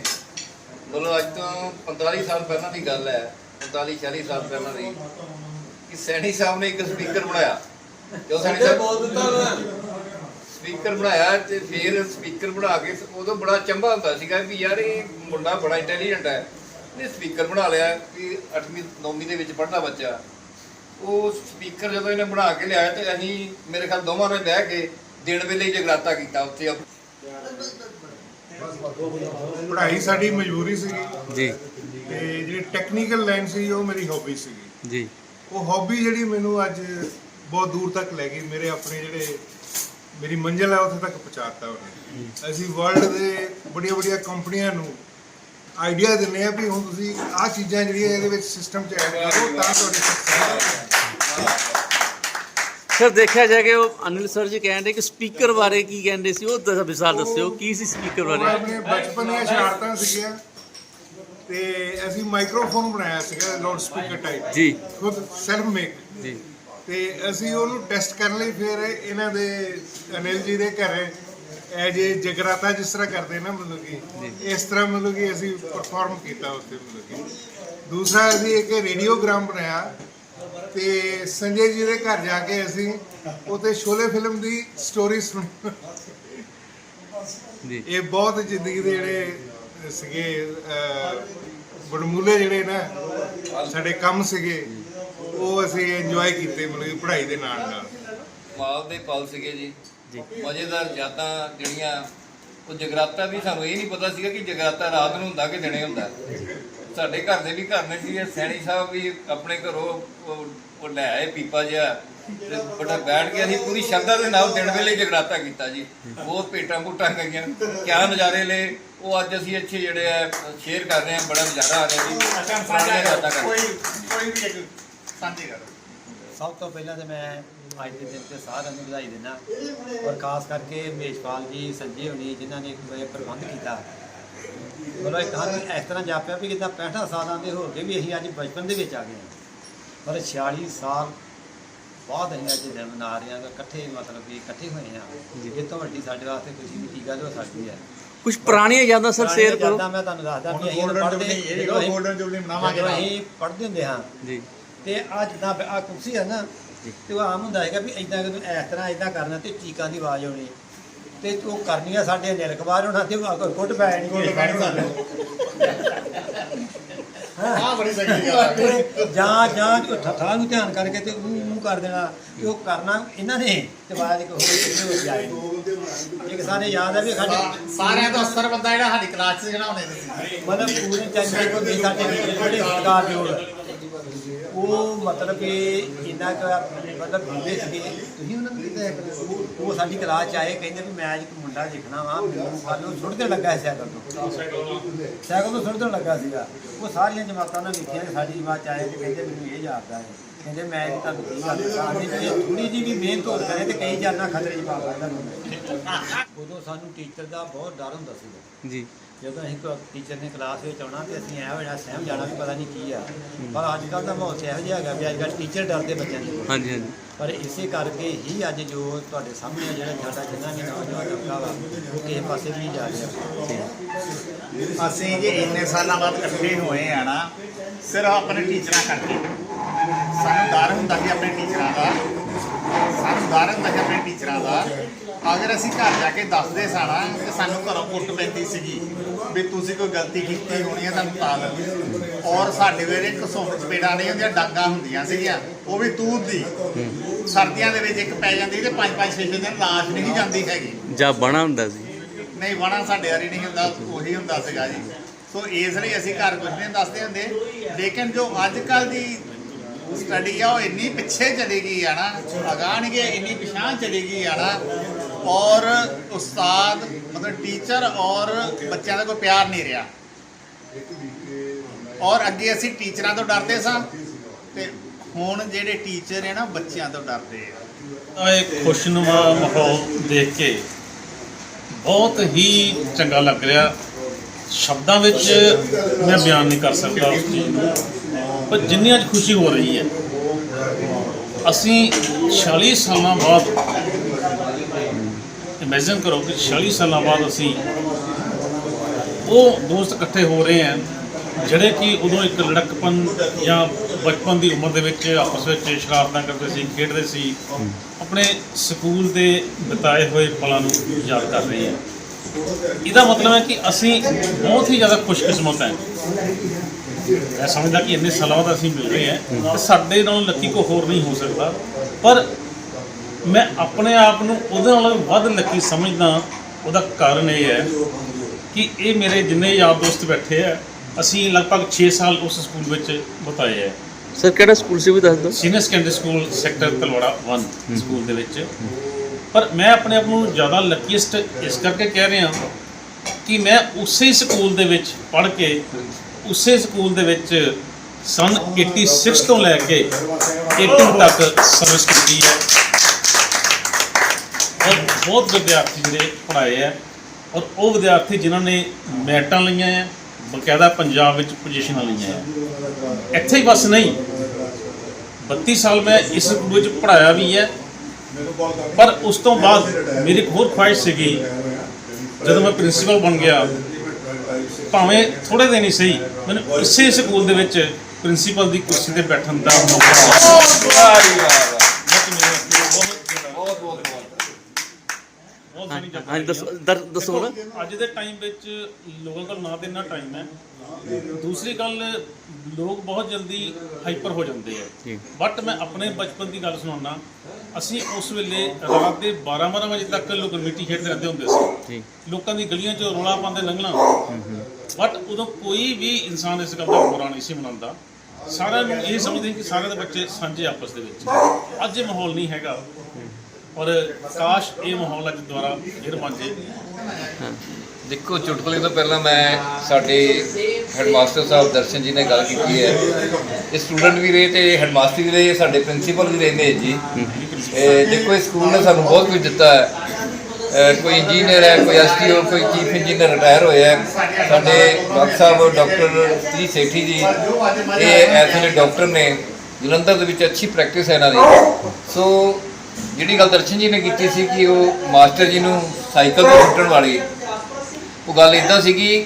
[SPEAKER 5] ਮਤਲਬ ਅੱਜ ਤੋਂ 45 ਸਾਲ ਪਹਿਲਾਂ ਦੀ ਗੱਲ ਹੈ 45 40 ਸਾਲ ਪਹਿਲਾਂ ਦੀ। ਕਿ ਸੈਣੀ ਸਾਹਿਬ ਨੇ ਇੱਕ ਸਪੀਕਰ ਬਣਾਇਆ। ਜੋ ਸੈਣੀ ਸਾਹਿਬ ਬੋਲ ਦਿੱਤਾ ਸਪੀਕਰ ਬਣਾਇਆ ਤੇ ਫਿਰ ਸਪੀਕਰ ਬਣਾ ਕੇ ਉਦੋਂ ਬੜਾ ਚੰਬਾ ਹੁੰਦਾ ਸੀਗਾ ਵੀ ਯਾਰ ਇਹ ਮੁੰਡਾ ਬੜਾ ਇੰਟੈਲੀਜੈਂਟ ਹੈ। ਨੇ ਸਪੀਕਰ ਬਣਾ ਲਿਆ ਕਿ 8ਵੀਂ 9ਵੀਂ ਦੇ ਵਿੱਚ ਪੜ੍ਹਦਾ ਬੱਚਾ। ਉਹ ਸਪੀਕਰ ਜਦੋਂ ਇਹਨੇ ਬਣਾ ਕੇ ਲਿਆਇਆ ਤੇ ਅਸੀਂ ਮੇਰੇ ਖਿਆਲ ਦੋਵਾਂ ਨੇ ਬਹਿ ਕੇ ਦਿਨ ਵੇਲੇ ਹੀ ਜਗਰਾਤਾ ਕੀਤਾ ਉੱਥੇ
[SPEAKER 9] ਪੜ੍ਹਾਈ ਸਾਡੀ ਮਜਬੂਰੀ ਸੀਗੀ।
[SPEAKER 4] ਜੀ।
[SPEAKER 9] ਤੇ ਜਿਹੜੀ ਟੈਕਨੀਕਲ ਲਾਈਨ ਸੀ ਉਹ ਮੇਰੀ ਹੌਬੀ ਸੀਗੀ।
[SPEAKER 4] ਜੀ।
[SPEAKER 9] ਉਹ ਹੌਬੀ ਜਿਹੜੀ ਮੈਨੂੰ ਅੱਜ ਬਹੁਤ ਦੂਰ ਤੱਕ ਲੈ ਗਈ ਮੇਰੇ ਆਪਣੇ ਜਿਹੜੇ ਮੇਰੀ ਮੰਜ਼ਿਲ ਹੈ ਉੱਥੇ ਤੱਕ ਪਹੁੰਚਾਤਾ ਉਹਨੇ। ਅਸੀਂ ਵਰਲਡ ਦੇ ਬੜੀਆਂ ਬੜੀਆਂ ਕੰਪਨੀਆਂ ਨੂੰ ਆਈਡੀਆ ਦਿੰਨੇ ਆ ਵੀ ਹੁਣ ਤੁਸੀਂ ਆਹ ਚੀਜ਼ਾਂ ਜਿਹੜੀਆਂ ਇਹਦੇ ਵਿੱਚ ਸਿਸਟਮ 'ਚ ਐਡ ਕਰੋ ਤਾਂ ਤੁਹਾਡੀ ਸਕਸੈਸ
[SPEAKER 4] ਸਰ ਦੇਖਿਆ ਜਾਏ ਉਹ ਅਨਿਲ ਸਰ ਜੀ ਕਹਿੰਦੇ ਕਿ ਸਪੀਕਰ ਬਾਰੇ ਕੀ ਕਹਿੰਦੇ ਸੀ ਉਹ ਵਿਸਾਰ ਦੱਸਿਓ ਕੀ ਸੀ ਸਪੀਕਰ ਬਾਰੇ?
[SPEAKER 9] ਆਪਣੇ ਬਚਪਨ ਦੀਆਂ ਸ਼ਰਾਰਤਾਂ ਸੀਗੀਆਂ ਤੇ ਅਸੀਂ ਮਾਈਕ੍ਰੋਫੋਨ ਬਣਾਇਆ ਸੀਗਾ ਲਾਊਡ ਸਪੀਕਰ ਟਾਈਪ
[SPEAKER 4] ਜੀ।
[SPEAKER 9] ਖੁਦ ਸੈਲਫ ਮੇਕ
[SPEAKER 4] ਜੀ।
[SPEAKER 9] ਤੇ ਅਸੀਂ ਉਹਨੂੰ ਟੈਸਟ ਕਰਨ ਲਈ ਫਿਰ ਇਹਨਾਂ ਦੇ ਅਨਿਲ ਜੀ ਦੇ ਘਰ ਇਹ ਜੇ ਜਗਰਾਤਾ ਜਿਸ ਤਰ੍ਹਾਂ ਕਰਦੇ ਨਾ ਮਤਲਬ ਕਿ ਇਸ ਤਰ੍ਹਾਂ ਮਤਲਬ ਕਿ ਅਸੀਂ ਪਰਫਾਰਮ ਕੀਤਾ ਉੱਥੇ ਮਤਲਬ ਕਿ। ਦੂਸਰਾ ਅਸੀਂ ਇੱਕ ਰੇਡੀਓਗ੍ਰਾਮ ਬਣਾਇਆ ਤੇ ਸੰਜੇ ਜੀ ਦੇ ਘਰ ਜਾ ਕੇ ਅਸੀਂ ਉੱਥੇ ਸ਼ੋਲੇ ਫਿਲਮ ਦੀ ਸਟੋਰੀ ਸੁਣ
[SPEAKER 4] ਜੀ।
[SPEAKER 9] ਇਹ ਬਹੁਤ ਜ਼ਿੰਦਗੀ ਦੇ ਜਿਹੜੇ ਸੀਗੇ ਵਡਮੁੱਲੇ ਜਿਹੜੇ ਨਾ ਸਾਡੇ ਕੰਮ ਸੀਗੇ। ਉਹ ਅਸੀਂ ਇੰਜੋਏ ਕੀਤੇ ਮਤਲਬ ਕਿ ਪੜ੍ਹਾਈ ਦੇ ਨਾਲ ਨਾਲ।
[SPEAKER 5] ਮਾਲ ਦੇ ਪਲ ਸੀਗੇ ਜੀ।
[SPEAKER 4] ਜੀ।
[SPEAKER 5] ਮਜ਼ੇਦਾਰ ਯਾਦਾਂ ਜਿਹੜੀਆਂ ਉਹ ਜਗਰਾਤਾ ਵੀ ਸਾਨੂੰ ਇਹ ਨਹੀਂ ਪਤਾ ਸੀਗਾ ਕਿ ਜਗਰਾਤਾ ਰਾਤ ਨੂੰ ਹੁੰਦਾ ਕਿ ਦਿਨੇ ਹੁੰਦਾ। ਸਾਡੇ ਘਰ ਦੇ ਵੀ ਘਰ ਨੇ ਸੀ ਸੈਣੀ ਸਾਹਿਬ ਵੀ ਆਪਣੇ ਘਰੋਂ ਉਹ ਉਹ ਲੈ ਆਏ ਪੀਪਾ ਜਿਹਾ ਤੇ ਬੜਾ ਬੈਠ ਕੇ ਅਸੀਂ ਪੂਰੀ ਸ਼ਰਧਾ ਦੇ ਨਾਲ ਦਿਨ ਵੇਲੇ ਜਗਰਾਤਾ ਕੀਤਾ ਜੀ। ਬਹੁਤ ਪੇਟਾਂ ਭੁੱਟਾਂ ਗਈਆਂ ਕਿਆ ਨਜ਼ਾਰੇ ਲਏ। ਉਹ ਅੱਜ ਅਸੀਂ ਇੱਥੇ ਜਿਹੜੇ ਆ ਸ਼ੇਅਰ ਕਰ ਰਹੇ ਹਾਂ ਬੜਾ ਨਜ਼ਾਰਾ ਆ ਰਿਹਾ ਜੀ।
[SPEAKER 2] ਕੋਈ ਕੋਈ ਵੀ ਇੱਕ ਸਾਂਝੀ ਕਰੋ।
[SPEAKER 10] ਸਭ ਤੋਂ ਪਹਿਲਾਂ ਤੇ ਮੈਂ ਅੱਜ ਦੇ ਦਿਨ ਤੇ ਸਾਰਿਆਂ ਨੂੰ ਵਧਾਈ ਦਿੰਦਾ ਔਰ ਖਾਸ ਕਰਕੇ ਮੇਸ਼ਪਾਲ ਜੀ ਸੰਜੇ ਹੋਣੀ ਜਿਨ੍ਹਾਂ ਨੇ ਇਹ ਪ੍ਰਬੰਧ ਕੀਤਾ। ਮਤਲਬ ਇੱਕ ਹੱਥ ਇਸ ਤਰ੍ਹਾਂ ਜਾਪਿਆ ਵੀ ਕਿਦਾਂ 65 ਸਾਲਾਂ ਦੇ ਹੋ ਕੇ ਵੀ ਅਸੀਂ ਅੱਜ ਬਚਪਨ ਦੇ ਵਿੱਚ ਆ ਗਏ ਹਾਂ। ਪਰ 46 ਸਾਲ ਬਾਅਦ ਅਸੀਂ ਅੱਜ ਦਿਨ ਮਨਾ ਰਹੇ ਹਾਂ ਤਾਂ ਇਕੱਠੇ ਮਤਲਬ ਕਿ ਇਕੱਠੇ ਹੋਏ ਹਾਂ। ਇਹ ਤੋਂ ਵੱਡੀ ਸਾਡੇ ਵਾਸਤੇ ਖੁਸ਼ੀ ਦੀ ਕੀ ਗੱਲ ਹੋ ਸਕਦੀ ਹੈ?
[SPEAKER 4] ਕੁਝ ਪੁਰਾਣੀਆਂ ਯਾਦਾਂ ਸਰ ਸ਼ੇਅਰ ਕਰੋ।
[SPEAKER 10] ਮੈਂ ਤੁਹਾਨੂੰ ਦੱਸਦਾ ਵੀ ਅਸੀਂ ਪੜ੍ਹਦੇ ਜਦੋਂ ਅਸੀਂ-
[SPEAKER 2] ਗੋਲਡਨ ਜੁਬਲੀ ਮਨਾਵਾਂਗੇ
[SPEAKER 10] ਜਦੋਂ
[SPEAKER 2] ਨਾਲ।
[SPEAKER 10] ਅਸੀਂ ਪੜ੍ਹਦੇ ਹੁੰਦੇ ਹਾਂ
[SPEAKER 4] ਜੀ।
[SPEAKER 10] ਤੇ ਆ ਜਿੱਦਾਂ ਆ ਕੁਰਸੀ ਹੈ ਨਾ ਤੇ ਉਹ ਆਮ ਹੁੰਦਾ ਹੈਗਾ ਵੀ ਇਦਾਂ ਕਿ ਇਸ ਤਰ੍ਹਾਂ ਇਦਾਂ ਕਰਨਾ ਤੇ ਚੀਕਾਂ ਦੀ ਆਵਾਜ਼ ਆਉਣੀ। ਤੇ ਉਹ ਕਰਨੀਆਂ ਸਾਡੇ ਨਿਲ ਕਬਾਰ ਹੋਣਾ ਤੇ ਉਹ ਗੁੱਟ ਪੈ ਜਾਣੀ।
[SPEAKER 2] ਆਹ ਬੜੀ ਚੰਗੀ ਗੱਲ ਆ।
[SPEAKER 10] ਤੇ ਜਾਂ ਜਾਂ ਨੂੰ ਧਿਆਨ ਕਰਕੇ ਤੇ ਉਹ ਮੂੰਹ ਕਰ ਦੇਣਾ ਤੇ ਉਹ ਕਰਨਾ ਇਹਨਾਂ ਨੇ ਤੇ ਆਵਾਜ਼ ਇੱਕ ਹੋਰ ਹੋ ਜਾਏ ਇੱਕ ਸਾਰੇ ਯਾਦ ਹੈ ਵੀ ਸਾਡੇ
[SPEAKER 2] ਸਾ- ਸਾਰਿਆਂ ਤੋਂ ਅਸਰ ਬੰਦਾ ਜਿਹੜਾ ਸਾਡੀ ਕਲਾਸ 'ਚ ਜਿਹੜਾ ਸੀ
[SPEAKER 10] ਮਤਲਬ ਪੂਰੇ ਚੰਗੇ ਕੋ ਦੇ ਸਾਡੇ ਵਿੱਚ ਬੜੇ ਸਤਿਕਾਰਯੋਗ ਉਹ ਮਤਲਬ ਕਿ ਇੰਨਾ ਕੁ ਮਤਲਬ ਹੁੰਦੇ ਸੀਗੇ, ਤੁਸੀਂ ਉਹਨਾਂ ਨੂੰ ਕਿਤੇ ਉਹ ਉਹ ਸਾਡੀ ਕਲਾਸ ਚ ਆਏ, ਕਹਿੰਦੇ ਵੀ ਮੈਂ ਅੱਜ ਇੱਕ ਮੁੰਡਾ ਦੇਖਣਾ ਵਾ, ਮੈਨੂੰ ਫਾਲੋ ਸੁੱਟਦੇ ਲੱਗਾ ਸੀ ਸਾਈਕਲ ਤੋਂ। ਸਾਈਕਲ ਤੋਂ ਸੁੱਟਣ ਲੱਗਾ ਸੀਗਾ। ਉਹ ਸਾਰੀਆਂ ਜਮਾਤਾਂ ਨੇ ਵੇਖਿਆ ਕਿ ਸਾਡੀ ਜਮਾਤ ਚ ਆਏ ਤੇ ਕਹਿੰਦੇ ਮੈਨੂੰ ਇਹ ਯਾਦ ਹੈ। ਕਹਿੰਦੇ ਮੈਂ ਇੱਕ ਤੁਹਾਨੂੰ ਕੀ ਗੱਲ ਦੱਸਾਂ ਥੋੜੀ ਜਿਹੀ ਵੀ ਮਿਹਨਤ ਹੋਰ ਕਰੇ ਤੇ ਕਈ ਜਾਨਾਂ ਖਤਰੇ 'ਚ ਪਾ ਸਕਦਾ ਬੰਦਾ ਉਦੋਂ ਸਾਨੂੰ ਟੀਚਰ ਦਾ ਬਹੁਤ ਡਰ ਹੁੰਦਾ ਸੀਗਾ।
[SPEAKER 4] ਜੀ।
[SPEAKER 10] ਜਦੋਂ ਅਸੀਂ ਟੀਚਰ ਨੇ ਕਲਾਸ ਵਿੱਚ ਆਉਣਾ ਤੇ ਅਸੀਂ ਐ ਹੋਣਾ ਸਹਿਮ ਜਾਣਾ ਵੀ ਪਤਾ ਨਹੀਂ ਕੀ ਆ। ਪਰ ਅੱਜ ਕੱਲ੍ਹ ਦਾ ਮਾਹੌਲ ਇਹੋ ਜਿਹਾ ਹੈਗਾ ਵੀ ਅੱਜ ਕੱਲ੍ਹ ਟੀਚਰ ਡਰਦੇ ਬੱਚਿਆਂ ਦੇ
[SPEAKER 4] ਹਾਂਜੀ ਹਾਂਜੀ।
[SPEAKER 10] ਪਰ ਇਸੇ ਕਰਕੇ ਹੀ ਅੱਜ ਜੋ ਤੁਹਾਡੇ ਸਾਹਮਣੇ ਜਿਹੜਾ ਸਾਡਾ ਜਿੰਨਾ ਵੀ ਨੌਜਵਾਨ ਤਬਕਾ ਵਾ ਉਹ ਕਿਸੇ ਪਾਸੇ ਵੀ ਨਹੀਂ ਜਾ ਰਿਹਾ।
[SPEAKER 2] ਅਸੀਂ ਜੇ ਇੰਨੇ ਸਾਲਾਂ ਬਾਅਦ ਇਕੱਠੇ ਹੋਏ ਆ ਨਾ ਸਿਰਫ ਆਪਣੇ ਟੀਚਰਾਂ ਕਰਕੇ। ਸਾਨੂੰ ਡਰ ਹੁੰਦਾ ਸੀ ਆਪਣੇ ਟੀਚਰਾਂ ਦਾ। ਸਾਨੂੰ ਡਰ ਹੁੰਦਾ ਸੀ ਆਪਣੇ ਟੀਚਰਾਂ ਦਾ। ਅਗਰ ਅਸੀਂ ਘਰ ਜਾ ਕੇ ਦੱਸਦੇ ਸਾਣਾ ਤੇ ਸਾਨੂੰ ਘਰੋਂ ਕੁੱਟ ਪੈਂਦੀ ਸੀਗੀ ਵੀ ਤੁਸੀਂ ਕੋਈ ਗਲਤੀ ਕੀਤੀ ਹੋਣੀ ਹੈ ਤੁਹਾਨੂੰ ਪਾ ਲੱਗੀ ਔਰ ਸਾਡੇ ਵੇਲੇ ਘਸੋਂ ਚਪੇੜਾਂ ਨਹੀਂ ਹੁੰਦੀਆਂ ਡਾਂਗਾ ਹੁੰਦੀਆਂ ਸੀਗੀਆਂ ਉਹ ਵੀ ਤੂਤ ਦੀ। ਸਰਦੀਆਂ ਦੇ ਵਿੱਚ ਇੱਕ ਪੈ ਜਾਂਦੀ ਤੇ ਪੰਜ ਪੰਜ ਛੇ ਛੇ ਦਿਨ ਲਾਸ਼ ਨਹੀਂ ਜਾਂਦੀ ਹੈਗੀ।
[SPEAKER 4] ਜਾਂ ਬਣਾ ਹੁੰਦਾ ਸੀ।
[SPEAKER 2] ਨਹੀਂ ਵਣਾ ਸਾਡੇ ਵਾਰੀ ਨਹੀਂ ਹੁੰਦਾ ਉਹੀ ਹੁੰਦਾ ਸੀਗਾ ਜੀ। ਸੋ ਇਸ ਲਈ ਅਸੀਂ ਘਰ ਕੁਝ ਨਹੀਂ ਦੱਸਦੇ ਹੁੰਦੇ। ਲੇਕਿਨ ਜੋ ਅੱਜ ਕੱਲ ਦੀ ਸਟੱਡੀ ਆ ਉਹ ਇੰਨੀ ਪਿੱਛੇ ਚਲੀ ਗਈ ਆ ਨਾ ਅਗਾਣਗੇ ਇੰਨੀ ਪਿਛਾਂ ਚਲੀ ਗਈ ਆ ਨਾ ਔਰ ਉਸਤਾਦ, ਮਤਲਬ ਟੀਚਰ ਔਰ ਬੱਚਿਆਂ ਦਾ ਕੋਈ ਪਿਆਰ ਨਹੀਂ ਰਿਹਾ। ਔਰ ਅੱਗੇ ਅਸੀਂ ਟੀਚਰਾਂ ਤੋਂ ਡਰਦੇ ਸਾਂ ਤੇ ਹੁਣ ਜਿਹੜੇ ਟੀਚਰ ਹੈ ਨਾ, ਬੱਚਿਆਂ ਤੋਂ ਡਰਦੇ ਆ।
[SPEAKER 3] ਆ ਖੁਸ਼ਨੁਮਾ ਮਾਹੌਲ ਦੇਖ ਕੇ ਬਹੁਤ ਹੀ ਚੰਗਾ ਲੱਗ ਰਿਹਾ। ਸ਼ਬਦਾਂ ਵਿੱਚ ਮੈਂ ਬਿਆਨ ਨਹੀਂ ਕਰ ਸਕਦਾ ਉਸ ਚੀਜ਼ ਨੂੰ, ਪਰ ਜਿੰਨੀ ਅੱਜ ਖੁਸ਼ੀ ਹੋ ਰਹੀ ਹੈ। ਅਸੀਂ 46 ਸਾਲਾਂ ਬਾਅਦ ਇਮੇਜਿਨ ਕਰੋ ਕਿ 46 ਸਾਲਾਂ ਬਾਅਦ ਅਸੀਂ ਉਹ ਦੋਸਤ ਇਕੱਠੇ ਹੋ ਰਹੇ ਹਨ ਜਿਹੜੇ ਕਿ ਉਦੋਂ ਇੱਕ ਲੜਕਪਨ ਜਾਂ ਬਚਪਨ ਦੀ ਉਮਰ ਦੇ ਵਿੱਚ ਆਪਸ ਵਿੱਚ ਸ਼ਰਾਰਤਾਂ ਕਰਦੇ ਸੀ, ਖੇਡਦੇ ਸੀ, ਆਪਣੇ ਸਕੂਲ ਦੇ ਬਿਤਾਏ ਹੋਏ ਪਲਾਂ ਨੂੰ ਯਾਦ ਕਰ ਰਹੇ ਹਾਂ। ਇਹਦਾ ਮਤਲਬ ਹੈ ਕਿ ਅਸੀਂ ਬਹੁਤ ਹੀ ਜ਼ਿਆਦਾ ਖੁਸ਼ਕਿਸਮਤ ਹਾਂ। ਮੈਂ ਸਮਝਦਾ ਕਿ ਇੰਨੇ ਸਾਲਾਂ ਬਾਅਦ ਅਸੀਂ ਮਿਲ ਰਹੇ ਹਾਂ ਤੇ ਸਾਡੇ ਨਾਲ ਲੱਕੀ ਕੋ ਹੋਰ ਨਹੀਂ ਹੋ ਸਕਦਾ, ਪਰ ਮੈਂ ਆਪਣੇ ਆਪ ਨੂੰ ਉਹਦੇ ਨਾਲੋਂ ਵੱਧ ਲੱਕੀ ਸਮਝਦਾ ਉਹਦਾ ਕਾਰਨ ਇਹ ਹੈ ਕਿ ਇਹ ਮੇਰੇ ਜਿੰਨੇ ਯਾਰ ਦੋਸਤ ਬੈਠੇ ਆ ਅਸੀਂ ਲਗਭਗ 6 ਸਾਲ ਉਸ ਸਕੂਲ ਵਿੱਚ ਬਿਤਾਏ ਆ।
[SPEAKER 4] ਸਰ ਕਿਹੜਾ ਸਕੂਲ ਸੀ ਵੀ ਦੱਸ ਦਿਓ?
[SPEAKER 3] Senior secondary school sector Talwara 1 school ਦੇ ਵਿੱਚ। ਪਰ ਮੈਂ ਆਪਣੇ ਆਪ ਨੂੰ ਜ਼ਿਆਦਾ ਲੱਕੀਐਸਟ ਇਸ ਕਰਕੇ ਕਹਿ ਰਿਹਾ ਕਿ ਮੈਂ ਉਸੇ ਸਕੂਲ ਦੇ ਵਿੱਚ ਪੜ੍ਹ ਕੇ ਉਸੇ ਸਕੂਲ ਦੇ ਵਿੱਚ ਸਨ 86 ਤੋਂ ਲੈ ਕੇ 18 ਤੱਕ ਸਰਵਿਸ ਕੀਤੀ ਹੈ। ਬਹੁਤ ਵਿਦਿਆਰਥੀ ਜਿਹੜੇ ਪੜ੍ਹਾਏ ਆ ਔਰ ਉਹ ਵਿਦਿਆਰਥੀ ਜਿਨ੍ਹਾਂ ਨੇ ਮੈਟਾਂ ਲਈਆਂ ਆ, ਬਕਾਇਦਾ ਪੰਜਾਬ ਵਿੱਚ ਪੋਜੀਸ਼ਨਾਂ ਲਈਆਂ ਆ। ਇੱਥੇ ਹੀ ਬਸ ਨਹੀਂ। 32 ਸਾਲ ਮੈਂ ਇਸ ਸਕੂਲ ਵਿੱਚ ਪੜ੍ਹਾਇਆ ਵੀ ਹੈ ਪਰ ਉਸ ਤੋਂ ਬਾਅਦ ਮੇਰੀ ਇੱਕ ਹੋਰ ਖੁਆਇਸ਼ ਸੀਗੀ, ਜਦੋਂ ਮੈਂ ਪ੍ਰਿੰਸੀਪਲ ਬਣ ਗਿਆ, ਭਾਵੇਂ ਥੋੜੇ ਦਿਨ ਹੀ ਸਹੀ, ਮੈਨੂੰ ਇਸੇ ਸਕੂਲ ਦੇ ਵਿੱਚ ਪ੍ਰਿੰਸੀਪਲ ਦੀ ਕੁਰਸੀ ਤੇ ਬੈਠਣ ਦਾ ਮੌਕਾ ਮਿਲਿਆ ਬਹੁਤ ਬਹੁਤ ਬਹੁਤ ਬਹੁਤ
[SPEAKER 4] ਹਾਂਜੀ ਦੱਸੋ। ਦਰ- ਦੱਸੋ ਨਾ।
[SPEAKER 3] ਦੇਖੋ, ਅੱਜ ਦੇ ਟਾਈਮ ਵਿੱਚ ਲੋਕਾਂ ਕੋਲ ਨਾ ਦੇਣਾ ਟਾਈਮ ਹੈ। ਦੂਸਰੀ ਗੱਲ ਲੋਕ ਬਹੁਤ ਜਲਦੀ ਹਾਈਪਰ ਹੋ ਜਾਂਦੇ
[SPEAKER 4] ਜੀ।
[SPEAKER 3] ਆ ਬਟ ਮੈਂ ਆਪਣੇ ਬਚਪਨ ਦੀ ਗੱਲ ਸੁਣਾਉਣਾ ਅਸੀਂ ਉਸ ਵੇਲੇ ਰਾਤ ਦੇ 12-12 ਵਜੇ ਤੱਕ ਲੋਕ ਮਿੱਟੀ ਖੇਡਦੇ ਰਹਿੰਦੇ ਹੁੰਦੇ ਸੀ।
[SPEAKER 4] ਜੀ।
[SPEAKER 3] ਲੋਕਾਂ ਦੀ ਗਲੀਆਂ 'ਚ ਰੋਲਾ ਪਾਉਂਦੇ ਲੰਘਣਾ। ਬਟ ਉਦੋਂ ਕੋਈ ਵੀ ਇਨਸਾਨ ਇਸ ਗੱਲ ਦਾ ਬੁਰਾ ਨਹੀਂ ਸੀ ਮਨਾਉਂਦਾ। ਸਾਰਿਆਂ ਨੂੰ ਇਹ ਸਮਝਦੇ ਕਿ ਸਾਰੇ ਦੇ ਬੱਚੇ ਸਾਂਝੇ ਆਪਸ ਦੇ ਵਿੱਚ। ਅੱਜ ਇਹ ਮਾਹੌਲ ਨਹੀਂ ਹੈਗਾ। ਔਰ ਕਾਸ਼ ਇਹ ਮਾਹੌਲ ਅੱਜ ਦੁਬਾਰਾ ਫਿਰ ਬਣ ਜੇ।
[SPEAKER 5] ਦੇਖੋ, ਚੁਟਕਲੇ ਤੋਂ ਪਹਿਲਾਂ ਮੈਂ ਸਾਡੇ ਹੈਡਮਾਸਟਰ ਸਾਹਿਬ ਦਰਸ਼ਨ ਜੀ ਨੇ ਗੱਲ ਕੀਤੀ ਹੈ। ਇਹ ਸਟੂਡੈਂਟ ਵੀ ਰਹੇ ਤੇ ਹੈਡਮਾਸਟਰ ਵੀ ਰਹੇ ਸਾਡੇ ਪ੍ਰਿੰਸੀਪਲ ਵੀ ਰਹੇ ਨੇ ਜੀ। ਇਹ ਦੇਖੋ, ਇਹ ਸਕੂਲ ਨੇ ਸਾਨੂੰ ਬਹੁਤ ਕੁਝ ਦਿੱਤਾ ਹੈ। ਕੋਈ ਇੰਜੀਨੀਅਰ ਹੈ, ਕੋਈ ਐਸਟੀਓ ਕੋਈ ਚੀਫ ਇੰਜੀਨੀਅਰ ਰਿਟਾਇਰ ਹੋਇਆ ਸਾਡੇ ਡਾਕਟਰ ਸਾਹਿਬ, ਡਾਕਟਰ ਜੀ ਸੇਠੀ ਜੀ, ਇਹ ਐਸੇ ਡਾਕਟਰ ਨੇ, ਜਲੰਧਰ ਦੇ ਵਿੱਚ ਅੱਛੀ ਪ੍ਰੈਕਟਿਸ ਹੈ ਇਹਨਾਂ ਦੀ। ਸੋ ਜਿਹੜੀ ਗੱਲ ਦਰਸ਼ਨ ਜੀ ਨੇ ਕੀਤੀ ਸੀ ਕਿ ਉਹ ਮਾਸਟਰ ਜੀ ਨੂੰ ਸਾਈਕਲ ਤੋਂ ਸੁੱਟਣ ਵਾਲੀ ਉਹ ਗੱਲ ਇਦਾਂ ਸੀਗੀ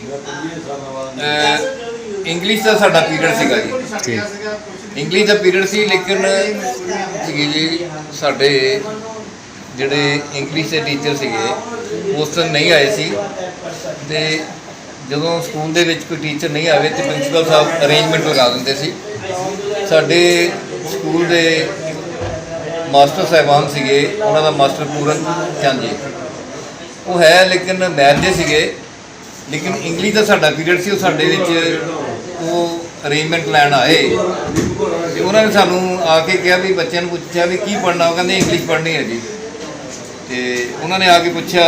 [SPEAKER 5] ਅਹ ਇੰਗਲਿਸ਼ ਦਾ ਸਾਡਾ ਪੀਰੀਅਡ ਸੀਗਾ ਜੀ। ਇੰਗਲਿਸ਼ ਦਾ ਪੀਰੀਅਡ ਸੀ, ਲੇਕਿਨ ਸੀਗੇ ਜੀ, ਸਾਡੇ ਜਿਹੜੇ ਇੰਗਲਿਸ਼ ਦੇ ਟੀਚਰ ਸੀਗੇ, ਉਸ ਦਿਨ ਨਹੀਂ ਆਏ ਸੀ। ਤੇ ਜਦੋਂ ਸਕੂਲ ਦੇ ਵਿੱਚ ਕੋਈ ਟੀਚਰ ਨਹੀਂ ਆਵੇ ਤੇ ਪ੍ਰਿੰਸੀਪਲ ਸਾਹਿਬ ਅਰੇਂਜਮੈਂਟ ਲਗਾ ਦਿੰਦੇ ਸੀ। ਸਾਡੇ ਸਕੂਲ ਦੇ ਮਾਸਟਰ ਸਾਹਿਬਾਨ ਸੀਗੇ, ਉਹਨਾਂ ਦਾ ਮਾਸਟਰ ਪੂਰਨ ਚੰਦ ਜੀ। ਉਹ ਹੈ, ਲੇਕਿਨ ਮੈਥ ਦੇ ਸੀਗੇ। ਲੇਕਿਨ ਇੰਗਲਿਸ਼ ਦਾ ਸਾਡਾ ਪੀਰੀਅਡ ਸੀ, ਉਹ ਸਾਡੇ ਵਿੱਚ ਉਹ ਅਰੇਂਜਮੈਂਟ ਲੈਣ ਆਏ। ਤੇ ਉਹਨਾਂ ਨੇ ਸਾਨੂੰ ਆ ਕੇ ਕਿਹਾ ਵੀ ਬੱਚਿਆਂ ਨੂੰ ਪੁੱਛਿਆ ਵੀ ਕੀ ਪੜ੍ਹਨਾ, ਉਹ ਕਹਿੰਦੇ ਇੰਗਲਿਸ਼ ਪੜ੍ਹਨੀ ਹੈ ਜੀ। ਤੇ ਉਹਨਾਂ ਨੇ ਆ ਕੇ ਪੁੱਛਿਆ,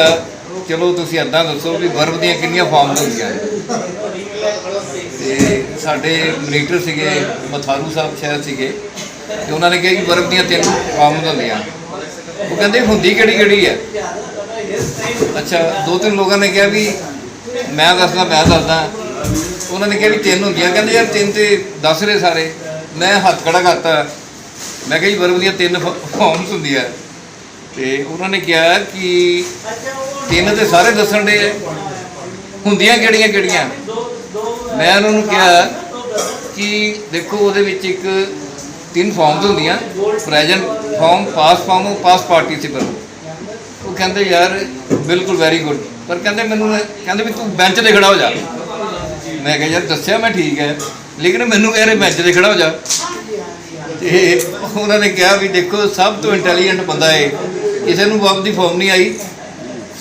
[SPEAKER 5] ਚਲੋ ਤੁਸੀਂ ਅੱਦਾਂ ਦੱਸੋ ਵੀ ਵਰਬ ਦੀਆਂ ਕਿੰਨੀਆਂ ਫਾਰਮਸ ਹੁੰਦੀਆਂ ਨੇ? ਤੇ ਸਾਡੇ ਮਨੀਟਰ ਸੀਗੇ, ਮਥਾਰੂ ਸਾਹਿਬ ਸ਼ਾਇਦ ਸੀਗੇ। ਤੇ ਉਹਨਾਂ ਨੇ ਕਿਹਾ ਕਿ ਬਰਫ਼ ਦੀਆਂ ਤਿੰਨ ਫਾਰਮਸ ਹੁੰਦੀਆਂ। ਉਹ ਕਹਿੰਦੇ ਹੁੰਦੀ ਕਿਹੜੀ ਕਿਹੜੀ ਹੈ? ਅੱਛਾ ਦੋ ਤਿੰਨ ਲੋਕਾਂ ਨੇ ਕਿਹਾ ਵੀ ਮੈਂ ਦੱਸਦਾ ਮੈਂ ਦੱਸਦਾ। ਉਹਨਾਂ ਨੇ ਕਿਹਾ ਵੀ ਤਿੰਨ ਹੁੰਦੀਆਂ। ਕਹਿੰਦੇ ਯਾਰ ਤਿੰਨ ਤੇ ਦੱਸ ਰਹੇ ਸਾਰੇ। ਮੈਂ ਹੱਥ ਖੜਾ ਕਰਤਾ। ਮੈਂ ਕਿਹਾ ਜੀ ਬਰਫ਼ ਦੀਆਂ ਤਿੰਨ ਫਾਰਮਸ ਹੁੰਦੀਆਂ। ਤੇ ਉਹਨਾਂ ਨੇ ਕਿਹਾ ਕਿ ਤਿੰਨ ਤੇ ਸਾਰੇ ਦੱਸਣ ਦੇ ਹੁੰਦੀਆਂ ਕਿਹੜੀਆਂ ਕਿਹੜੀਆਂ? ਮੈਂ ਉਹਨਾਂ ਨੂੰ ਕਿਹਾ ਕਿ ਦੇਖੋ ਉਹਦੇ ਵਿੱਚ ਇੱਕ ਤਿੰਨ ਫਾਰਮਸ ਹੁੰਦੀਆਂ। Present form past form past participle ਉਹ ਕਹਿੰਦੇ, ਯਾਰ, ਬਿਲਕੁਲ ਵੈਰੀ ਗੁੱਡ ਪਰ ਕਹਿੰਦੇ ਮੈਨੂੰ ਕਹਿੰਦੇ ਵੀ ਤੂੰ ਬੈਂਚ ਤੇ ਖੜਾ ਹੋ ਜਾ। ਮੈਂ ਕਿਹਾ, ਯਾਰ, ਦੱਸਿਆ ਮੈਂ ਠੀਕ ਹੈ। ਲੇਕਿਨ ਮੈਨੂੰ ਕਹਿ ਰਹੇ ਬੈਂਚ ਤੇ ਖੜਾ ਹੋ ਜਾ। ਤੇ ਉਹਨਾਂ ਨੇ ਕਿਹਾ ਵੀ ਦੇਖੋ, ਸਭ ਤੋਂ ਇੰਟੈਲੀਜੈਂਟ ਬੰਦਾ ਏ ਕਿਸੇ ਨੂੰ ਬੱਬ ਦੀ ਫਾਰਮ ਨਹੀਂ ਆਈ।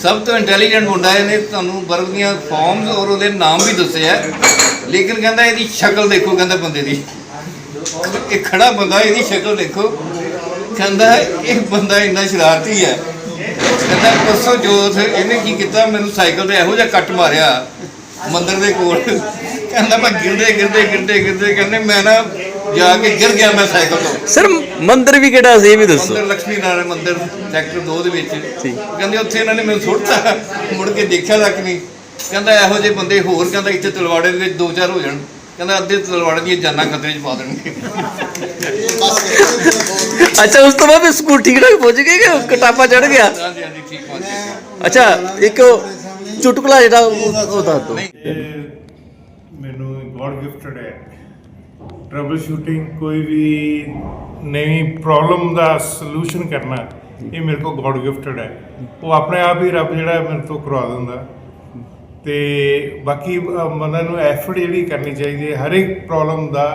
[SPEAKER 5] ਸਭ ਤੋਂ ਇੰਟੈਲੀਜੈਂਟ ਮੁੰਡਾ ਇਹਨੇ ਤੁਹਾਨੂੰ ਬਰਫ਼ ਦੀਆਂ ਫਾਰਮਸ ਔਰ ਉਹਦੇ ਨਾਮ ਵੀ ਦੱਸੇ ਆ। ਲੇਕਿਨ ਕਹਿੰਦਾ, ਇਹਦੀ ਸ਼ਕਲ ਦੇਖੋ, ਕਹਿੰਦਾ ਬੰਦੇ ਦੀ। ਇਹ ਖੜਾ ਬੰਦਾ ਇਹਦੀ ਸ਼ਕਲ ਦੇਖੋ। ਕਹਿੰਦਾ ਇਹ ਬੰਦਾ ਇੰਨਾ ਸ਼ਰਾਰਤੀ ਹੈ। ਕਹਿੰਦਾ ਪਰਸੋਂ ਜੋਤ ਇਹਨੇ ਕੀ ਕੀਤਾ? ਮੈਨੂੰ ਸਾਈਕਲ ਤੇ ਇਹੋ ਜਿਹਾ ਕੱਟ ਮਾਰਿਆ ਮੰਦਰ ਦੇ ਕੋਲ। ਕਹਿੰਦਾ ਮੈਂ ਗਿਰਦੇ ਗਿਰਦੇ ਗਿਰਦੇ ਗਿਰਦੇ ਕਹਿੰਦੇ ਮੈਂ ਨਾ ਜਾ ਕੇ ਗਿਰ ਗਿਆ ਮੈਂ ਸਾਈਕਲ ਤੋਂ।
[SPEAKER 4] ਸਰ ਮੰਦਿਰ ਵੀ ਕਿਹੜਾ ਸੀ ਇਹ ਵੀ ਦੱਸੋ।
[SPEAKER 5] ਮੰਦਰ ਲక్ష్ਮੀ ਨਾਰਾਇਣ ਮੰਦਰ ਸੈਕਟਰ 2 ਦੇ ਵਿੱਚ। ਕਹਿੰਦੇ ਉੱਥੇ ਇਹਨਾਂ ਨੇ ਮੈਨੂੰ ਸੁੱਟਤਾ ਮੁੜ ਕੇ ਦੇਖਿਆ ਤੱਕ ਨਹੀਂ। ਕਹਿੰਦਾ ਇਹੋ ਜਿਹੇ ਬੰਦੇ ਹੋਰ ਕਹਿੰਦਾ ਇੱਥੇ ਤਲਵਾੜੇ ਦੇ ਵਿੱਚ ਦੋ ਚਾਰ ਹੋ ਜਾਣ। ਕਹਿੰਦਾ ਅੱਧੇ ਤਲਵਾੜੇ ਦੀਆਂ ਜਾਨਾਂ ਖਤਰੇ 'ਚ ਪਾ ਦੇਣਗੇ।
[SPEAKER 4] ਅੱਛਾ ਉਸ ਤੋਂ ਬਾਅਦ ਸਕੂਲ ਠੀਕ ਠਾਕ ਪਹੁੰਚ ਗਏ ਕਿ ਕਟਾਪਾ ਚੜ ਗਿਆ?
[SPEAKER 5] ਹਾਂਜੀ ਹਾਂਜੀ ਠੀਕ ਪਹੁੰਚ ਗਏ।
[SPEAKER 4] ਅੱਛਾ ਇੱਕ ਚੁਟਕਲਾ ਜਿਹੜਾ ਉਹ ਦੱਸ ਦਿਓ।
[SPEAKER 9] ਮੈਨੂੰ ਗੋਡ ਗਿਫਟਡ ਹੈ। ਟਰਬਲ ਸ਼ੂਟਿੰਗ ਕੋਈ ਵੀ ਨਵੀਂ ਪ੍ਰੋਬਲਮ ਦਾ ਸੋਲੂਸ਼ਨ ਕਰਨਾ ਇਹ ਮੇਰੇ ਕੋਲ ਗੋਡ ਗਿਫਟਡ ਹੈ। ਉਹ ਆਪਣੇ ਆਪ ਹੀ ਰੱਬ ਜਿਹੜਾ ਮੇਰੇ ਤੋਂ ਕਰਵਾ ਦਿੰਦਾ। ਤੇ ਬਾਕੀ ਅ, ਬੰਦੇ ਨੂੰ ਐਫਰਟ ਜਿਹੜੀ ਕਰਨੀ ਚਾਹੀਦੀ ਹੈ ਹਰ ਇੱਕ ਪ੍ਰੋਬਲਮ ਦਾ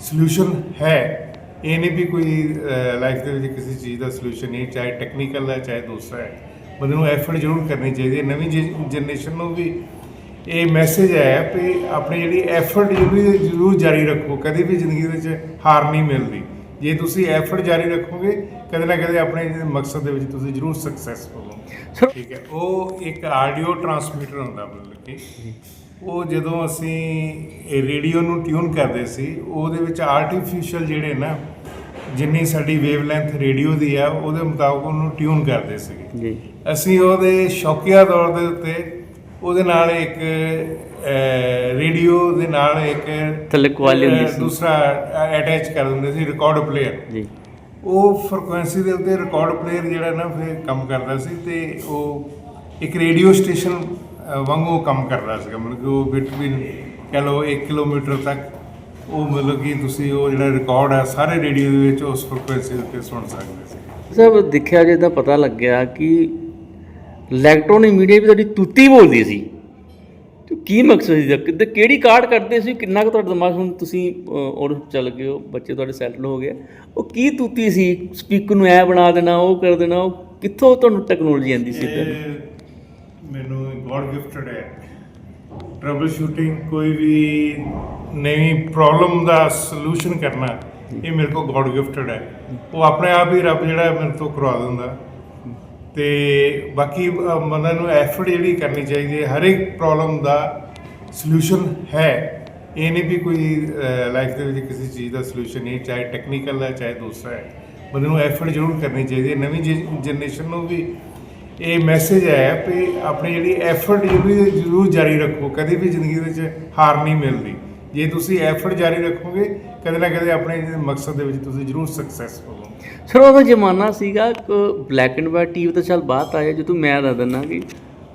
[SPEAKER 9] ਸੋਲੂਸ਼ਨ ਹੈ। ਇਹ ਨਹੀਂ ਵੀ ਕੋਈ ਲਾਈਫ ਦੇ ਵਿੱਚ ਕਿਸੇ ਚੀਜ਼ ਦਾ ਸੋਲੂਸ਼ਨ ਨਹੀਂ ਚਾਹੇ ਟੈਕਨੀਕਲ ਹੈ ਚਾਹੇ ਦੂਸਰਾ ਹੈ। ਬੰਦੇ ਨੂੰ ਐਫਰਟ ਜ਼ਰੂਰ ਕਰਨੀ ਚਾਹੀਦੀ ਹੈ। ਨਵੀਂ ਜਨਰੇਸ਼ਨ ਨੂੰ ਵੀ ਇਹ ਮੈਸੇਜ ਹੈ ਕਿ ਆਪਣੀ ਜਿਹੜੀ ਐਫਰਟ ਜ਼ਰੂਰ ਜ਼ਰੂਰ ਜਾਰੀ ਰੱਖੋ। ਕਦੇ ਵੀ ਜ਼ਿੰਦਗੀ ਵਿੱਚ ਹਾਰ ਨਹੀਂ ਮਿਲਦੀ। ਜੇ ਤੁਸੀਂ ਐਫਰਟ ਜਾਰੀ ਰੱਖੋਗੇ ਕਦੇ ਨਾ ਕਦੇ ਆਪਣੇ ਮਕਸਦ ਦੇ ਵਿੱਚ ਤੁਸੀਂ ਜ਼ਰੂਰ ਸਕਸੈਸਫੁਲ ਹੋ। ਠੀਕ ਹੈ ਉਹ ਇੱਕ ਆਡੀਓ ਟਰਾਂਸਮਿਟਰ ਹੁੰਦਾ ਮਤਲਬ ਕਿ ਉਹ ਜਦੋਂ ਅਸੀਂ ਰੇਡੀਓ ਨੂੰ ਟਿਊਨ ਕਰਦੇ ਸੀ ਉਹਦੇ ਵਿੱਚ ਆਰਟੀਫੀਸ਼ੀਅਲ ਜਿਹੜੇ ਨਾ ਜਿੰਨੀ ਸਾਡੀ ਵੇਵਲੈਂਥ ਰੇਡੀਓ ਦੀ ਆ ਉਹਦੇ ਮੁਤਾਬਕ ਉਹਨੂੰ ਟਿਊਨ ਕਰਦੇ ਸੀਗੇ।
[SPEAKER 4] ਜੀ।
[SPEAKER 9] ਅਸੀਂ ਉਹਦੇ ਸ਼ੌਕੀਆ ਤੌਰ ਦੇ ਉੱਤੇ ਉਹਦੇ ਨਾਲ ਇੱਕ ਰੇਡੀਓ ਦੇ ਨਾਲ ਇੱਕ
[SPEAKER 4] ਥੱਲੇ ਕੁਆਲੀ ਹੁੰਦੀ
[SPEAKER 9] ਅਹ,
[SPEAKER 4] ਸੀ।
[SPEAKER 9] ਦੂਸਰਾ ਅਟੈਚ ਕਰ ਦਿੰਦੇ ਸੀ ਰਿਕਾਰਡ ਪਲੇਅਰ
[SPEAKER 4] ਜੀ।
[SPEAKER 9] ਉਹ ਫ੍ਰੀਕੁਐਂਸੀ ਦੇ ਉੱਤੇ ਰਿਕਾਰਡ ਪਲੇਅਰ ਜਿਹੜਾ ਨਾ ਫਿਰ ਕੰਮ ਕਰਦਾ ਸੀ ਤੇ ਉਹ ਇੱਕ ਰੇਡੀਓ ਸਟੇਸ਼ਨ ਵਾਂਗੂ ਕੰਮ ਕਰਦਾ ਸੀਗਾ। ਮਤਲਬ ਕਿ ਉਹ ਬਿਟਵੀਨ ਕਹ ਲਓ 1 ਕਿਲੋਮੀਟਰ ਤੱਕ ਉਹ ਮਤਲਬ ਕਿ ਤੁਸੀਂ ਉਹ ਜਿਹੜਾ ਰਿਕਾਰਡ ਹੈ ਸਾਰੇ ਰੇਡੀਓ ਦੇ ਵਿੱਚ ਉਸ ਫ੍ਰੀਕੁਐਂਸੀ ਦੇ ਉੱਤੇ ਸੁਣ ਸਕਦੇ ਸੀ।
[SPEAKER 4] ਸਰ, ਦੇਖਿਆ ਜੇ ਤਾਂ ਪਤਾ ਲੱਗਿਆ ਕਿ ਇਲੈਕਟ੍ਰੋਨਿਕ ਮੀਡੀਆ ਵੀ ਤੁਹਾਡੀ ਤੂਤੀ ਬੋਲਦੀ ਸੀ। ਤੇ ਕੀ ਮਕਸਦ ਸੀ? ਇਹਦਾ? ਕਿੱਦਾਂ ਕਿਹੜੀ ਕਾਰਡ ਕਰਦੇ ਸੀ? ਕਿੰਨਾ ਕੁ ਤੁਹਾਡਾ ਦਿਮਾਗ ਹੁਣ ਤੁਸੀਂ ਅਹ, ਔਰ ਚੱਲ ਗਏ ਹੋ ਬੱਚੇ ਤੁਹਾਡੇ ਸੈਟਲ ਹੋ ਗਏ ਉਹ ਕੀ ਤੂਤੀ ਸੀ? ਸਪੀਕਰ ਨੂੰ ਐ ਬਣਾ ਦੇਣਾ ਉਹ ਕਰ ਦੇਣਾ ਉਹ ਕਿੱਥੋਂ ਤੁਹਾਨੂੰ ਟੈਕਨੋਲੋਜੀ ਆਂਦੀ ਸੀ ਇੱਦਾਂ ਦੀ?
[SPEAKER 9] ਮੈਨੂੰ ਗੋਡ ਗਿਫਟਡ ਹੈ। ਟਰਬਲ ਸ਼ੂਟਿੰਗ ਕੋਈ ਵੀ ਨਵੀਂ ਪ੍ਰੋਬਲਮ ਦਾ ਸੋਲੂਸ਼ਨ ਕਰਨਾ ਇਹ ਮੇਰੇ ਕੋਲ ਗੋਡ ਗਿਫਟਡ ਹੈ। ਉਹ ਆਪਣੇ ਆਪ ਹੀ ਰੱਬ ਜਿਹੜਾ ਹੈ ਮੇਰੇ ਤੋਂ ਕਰਵਾ ਦਿੰਦਾ। ਤੇ ਬਾਕੀ ਅ, ਨੂੰ ਐਫਰਟ ਜਿਹੜੀ ਕਰਨੀ ਚਾਹੀਦੀ ਹੈ ਹਰ ਇੱਕ ਪ੍ਰੋਬਲਮ ਦਾ ਸੋਲੂਸ਼ਨ ਹੈ। ਇਹ ਨਹੀਂ ਵੀ ਕੋਈ ਲਾਈਫ ਦੇ ਵਿੱਚ ਕਿਸੇ ਚੀਜ਼ ਦਾ ਸੋਲੂਸ਼ਨ ਨਹੀਂ ਚਾਹੇ ਟੈਕਨੀਕਲ ਹੈ ਚਾਹੇ ਦੂਸਰਾ ਹੈ। ਬੰਦੇ ਨੂੰ ਐਫਰਟ ਜ਼ਰੂਰ ਕਰਨੀ ਚਾਹੀਦੀ ਹੈ। ਨਵੀਂ ਜਨਰੇਸ਼ਨ ਨੂੰ ਵੀ ਇਹ ਮੈਸੇਜ ਹੈ ਕਿ ਆਪਣੀ ਜਿਹੜੀ ਐਫਰਟ ਜਿਹੜੀ ਜ਼ਰੂਰ ਜਾਰੀ ਰੱਖੋ। ਕਦੇ ਵੀ ਜ਼ਿੰਦਗੀ ਵਿੱਚ ਹਾਰ ਨਹੀਂ ਮਿਲਦੀ। ਜੇ ਤੁਸੀਂ ਐਫਰਟ ਜਾਰੀ ਰੱਖੋਗੇ ਕਦੇ ਨਾ ਕਦੇ ਆਪਣੇ ਮਕਸਦ ਦੇ ਵਿੱਚ ਤੁਸੀਂ ਜ਼ਰੂਰ ਸਕਸੈਸਫੁਲ ਹੋ।
[SPEAKER 4] ਸਰ ਉਹਦਾ ਜ਼ਮਾਨਾ ਸੀਗਾ ਬਲੈਕ ਐਂਡ ਵਾਈਟ ਟੀਵੀ ਤਾਂ ਚੱਲ ਬਾਅਦ ਆਇਆ, ਜਦੋਂ ਮੈਂ ਦੱਸ ਦਿੰਦਾ ਕਿ